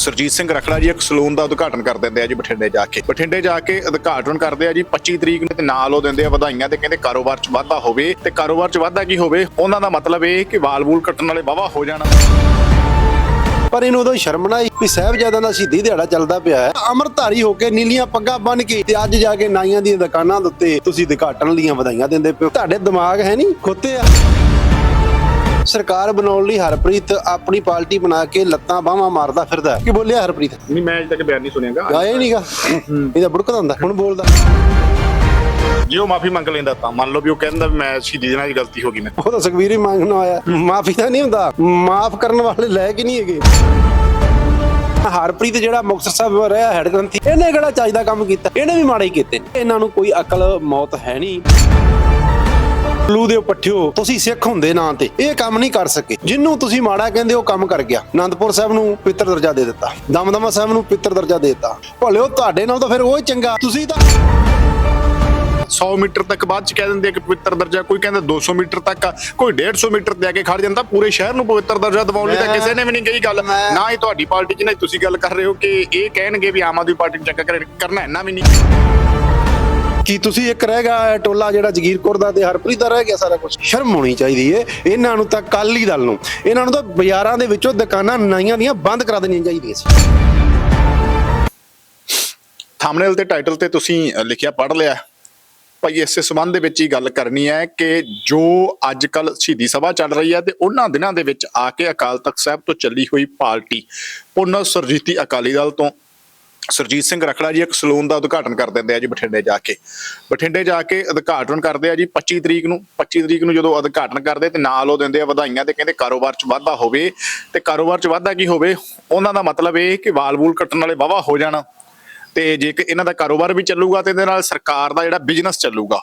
ਸਰਜੀਤ ਸਿੰਘ ਰਖੜਾ ਜੀ ਇੱਕ ਸਲੂਨ ਦਾ ਉਦਘਾਟਨ ਕਰ ਦਿੰਦੇ ਆ ਜੀ ਬਠਿੰਡੇ ਜਾ ਕੇ। ਬਠਿੰਡੇ ਜਾ ਕੇ ਉਦਘਾਟਨ ਕਰਦੇ ਆ ਜੀ 25 ਤਰੀਕ ਨੂੰ ਤੇ ਨਾਲ ਉਹ ਦਿੰਦੇ ਆ ਵਧਾਈਆਂ ਤੇ ਕਹਿੰਦੇ ਕਾਰੋਬਾਰ 'ਚ ਵਾਧਾ ਹੋਵੇ ਤੇ ਕਾਰੋਬਾਰ 'ਚ ਵਾਧਾ ਕੀ ਹੋਵੇ, ਉਹਨਾਂ ਦਾ ਮਤਲਬ ਇਹ ਕਿ ਵਾਲ-ਵੂਲ ਕੱਟਣ ਵਾਲੇ ਵਾਵਾ ਹੋ ਜਾਣਾ। ਪਰ ਇਹਨੂੰ ਉਦੋਂ ਸ਼ਰਮ ਨਾ ਆਈ ਵੀ ਸਾਹਿਬਜ਼ਾਦਿਆਂ ਦਾ ਸ਼ਹੀਦੀ ਦਿਹਾੜਾ ਚੱਲਦਾ ਪਿਆ ਹੈ। ਅਮਰਧਾਰੀ ਹੋ ਕੇ ਨੀਲੀਆਂ ਪੱਗਾਂ ਬੰਨ ਕੇ ਤੇ ਅੱਜ ਜਾ ਕੇ ਨਾਈਆਂ ਦੀਆਂ ਦੁਕਾਨਾਂ ਦੇ ਉੱਤੇ ਤੁਸੀਂ ਉਦਘਾਟਨ ਲੀਆਂ ਵਧਾਈਆਂ ਦਿੰਦੇ ਪਿਓ ਤੁਹਾਡੇ ਦਿਮਾਗ ਹੈ ਨਹੀਂ ਖੋਤੇ ਆ। ਸਰਕਾਰ ਬਣਾਉਣ ਲਈ ਹਰਪ੍ਰੀਤ ਆਪਣੀ ਪਾਰਟੀ ਬਣਾ ਕੇ ਲੱਤਾਂ ਬਾਹਾਂ ਮਾਰਦਾ ਫਿਰਦਾ ਹੈ। ਕੀ ਬੋਲਿਆ ਹਰਪ੍ਰੀਤ? ਨਹੀਂ ਮੈਂ ਅਜੇ ਤੱਕ ਬਿਆਨ ਨਹੀਂ ਸੁਣਿਆਗਾ। ਗਾਇਆ ਨਹੀਂਗਾ। ਇਹਦਾ ਬੁੜਕਦਾ ਹੁੰਦਾ ਹੁਣ ਬੋਲਦਾ। ਜੇ ਉਹ ਮਾਫੀ ਮੰਗ ਲੈਂਦਾ ਤਾਂ ਮੰਨ ਲਓ ਵੀ ਉਹ ਕਹਿੰਦਾ ਵੀ ਮੈਂ ਸ਼ਹੀਦੀ ਦੇ ਨਾਲ ਦੀ ਗਲਤੀ ਹੋ ਗਈ ਮੈਂ ਉਹ ਤਾਂ ਸੁਖਵੀਰ ਹੀ ਮੰਗਣਾ ਆਇਆ। ਮਾਫੀ ਤਾਂ ਨਹੀਂ ਹੁੰਦਾ ਮਾਫ ਕਰਨ ਵਾਲੇ ਲੈ ਕੇ ਨਹੀਂ ਹੈਗੇ। ਹਰਪ੍ਰੀਤ ਜਿਹੜਾ ਮੁਕਤਸਰ ਸਾਹਿਬ ਰਿਹਾ ਹੈਡ ਗ੍ਰੰਥੀ ਇਹਨੇ ਕਿਹੜਾ ਚਾਹੀਦਾ ਕੰਮ ਕੀਤਾ? ਇਹਨੇ ਵੀ ਮਾੜਾ ਹੀ ਕੀਤੇ। ਇਹਨਾਂ ਨੂੰ ਕੋਈ ਅਕਲ ਮੌਤ ਹੈ ਨਹੀਂ। ਲੂ ਦੇ ਪੱਠਿਓ ਤੁਸੀਂ ਸਿੱਖ ਹੁੰਦੇ ਨਾਂ ਤੇ। ਇਹ ਕੰਮ ਨਹੀਂ ਕਰ ਸਕੇ। ਜਿੰਨੂੰ ਤੁਸੀਂ ਮਾੜਾ ਕਹਿੰਦੇ ਉਹ ਕੰਮ ਕਰ ਗਿਆ। ਆਨੰਦਪੁਰ ਸਾਹਿਬ ਨੂੰ ਪਿੱਤਰ ਦਰਜਾ ਦੇ ਦਿੱਤਾ। ਦਮਦਮਾ ਸਾਹਿਬ ਨੂੰ ਪਿੱਤਰ ਦਰਜਾ ਦੇ ਦਿੱਤਾ। ਭਲੇ ਉਹ ਤੁਹਾਡੇ ਨਾਲ ਤਾਂ ਫਿਰ ਉਹ ਹੀ ਚੰਗਾ। ਤੁਸੀਂ ਤਾਂ 100 ਮੀਟਰ ਤੱਕ ਬਾਅਦ ਚ ਕਹਿ ਦਿੰਦੇ ਆ ਕਿ ਪਵਿੱਤਰ ਦਰਜਾ। ਕੋਈ ਕਹਿੰਦਾ 200 ਮੀਟਰ ਤੱਕ ਆ, ਕੋਈ 150 ਮੀਟਰ ਤੇ ਆ ਕੇ ਖੜ ਜਾਂਦਾ। ਪੂਰੇ ਸ਼ਹਿਰ ਨੂੰ ਪਵਿੱਤਰ ਦਰਜਾ ਦਿਵਾਉਣ ਲਈ ਤਾਂ ਮੈਂ- ਕਿਸੇ ਨੇ ਵੀ ਨਹੀਂ ਕਹੀ ਗੱਲ। ਮੈਂ- ਨਾ ਹੀ ਤੁਹਾਡੀ ਪਾਰਟੀ ਚ ਨਾ ਹੀ ਤੁਸੀਂ ਗੱਲ ਕਰ ਰਹੇ ਹੋ ਕਿ ਇਹ ਕਹਿਣਗੇ ਵੀ ਆਮ ਆਦਮੀ ਪਾਰਟੀ ਨੂੰ ਚੰਗਾ ਕਰੇ- ਕਰਨਾ ਇੰਨਾ ਵੀ ਨਹੀਂ। ਕੀ ਤੁਸੀਂ ਇੱਕ ਰਹਿ ਗਿਆ ਟੋਲਾ ਜਿਹੜਾ ਜਗੀਰ ਦਾ ਤੇ ਹਰਪ੍ਰੀਤ ਦਾ ਰਹਿ ਗਿਆ ਸਾਰਾ ਕੁਝ ਸ਼ਰਮ ਹੋਣੀ ਚਾਹੀਦੀ ਏ। ਇਹਨਾਂ ਨੂੰ ਤਾਂ ਕੱਲ ਦਲ ਨੂੰ। ਇਹਨਾਂ ਨੂੰ ਤਾਂ ਬਾਜ਼ਾਰਾਂ ਦੇ ਵਿੱਚੋਂ ਦੁਕਾਨਾਂ ਨਾਈਆਂ ਦੀਆਂ ਬੰਦ ਕਰਾ ਦੇਣੀਆਂ ਚਾਹੀਦੀਆਂ ਸੀ। ਥੰਬਨੇਲ ਤੇ ਟਾਈਟਲ ਤੇ ਤੁਸੀਂ ਲਿਖਿਆ, ਪੜ੍ਹ ਲਿਆ। ਭਾਈ, ਇਸੇ ਸੰਬੰਧ ਦੇ ਵਿੱਚ ਹੀ ਗੱਲ ਕਰਨੀ ਹੈ ਕਿ ਜੋ ਅੱਜ ਕੱਲ ਸ਼ਹੀਦੀ ਸਭਾ ਚੱਲ ਰਹੀ ਹੈ ਤੇ ਉਹਨਾਂ ਦਿਨਾਂ ਦੇ ਵਿੱਚ ਆ ਕੇ ਅਕਾਲ ਤਖਤ ਸਾਹਿਬ ਤੋਂ ਚੱਲੀ ਹੋਈ ਪਾਰਟੀ ਪੁਨਰ ਸਰਜੀਤੀ ਅਕਾਲੀ ਦਲ ਤੋਂ ਸਰਜੀਤ ਸਿੰਘ ਰਖੜਾ ਜੀ ਇੱਕ ਸਲੂਨ ਦਾ ਉਦਘਾਟਨ ਕਰ ਦਿੰਦੇ ਆ ਜੀ ਬਠਿੰਡੇ ਜਾ ਕੇ। ਬਠਿੰਡੇ ਜਾ ਕੇ ਉਦਘਾਟਨ ਕਰਦੇ ਆ ਜੀ 25 ਤਰੀਕ ਨੂੰ। 25 ਤਰੀਕ ਨੂੰ ਜਦੋਂ ਉਦਘਾਟਨ ਕਰਦੇ ਤੇ ਨਾਲ ਉਹ ਦਿੰਦੇ ਆ ਵਧਾਈਆਂ ਤੇ ਕਹਿੰਦੇ ਕਾਰੋਬਾਰ 'ਚ ਵਾਧਾ ਹੋਵੇ ਤੇ ਕਾਰੋਬਾਰ 'ਚ ਵਾਧਾ ਕੀ ਹੋਵੇ, ਉਹਨਾਂ ਦਾ ਮਤਲਬ ਇਹ ਕਿ ਵਾਲ ਕੱਟਣ ਵਾਲੇ ਵਾਵਾ ਹੋ ਜਾਣਾ। ਤੇ ਜੇ ਇਹਨਾਂ ਦਾ ਕਾਰੋਬਾਰ ਵੀ ਚੱਲੂਗਾ ਤੇ ਇਹਦੇ ਨਾਲ ਸਰਕਾਰ ਦਾ ਜਿਹੜਾ ਬਿਜ਼ਨਸ ਚੱਲੂਗਾ।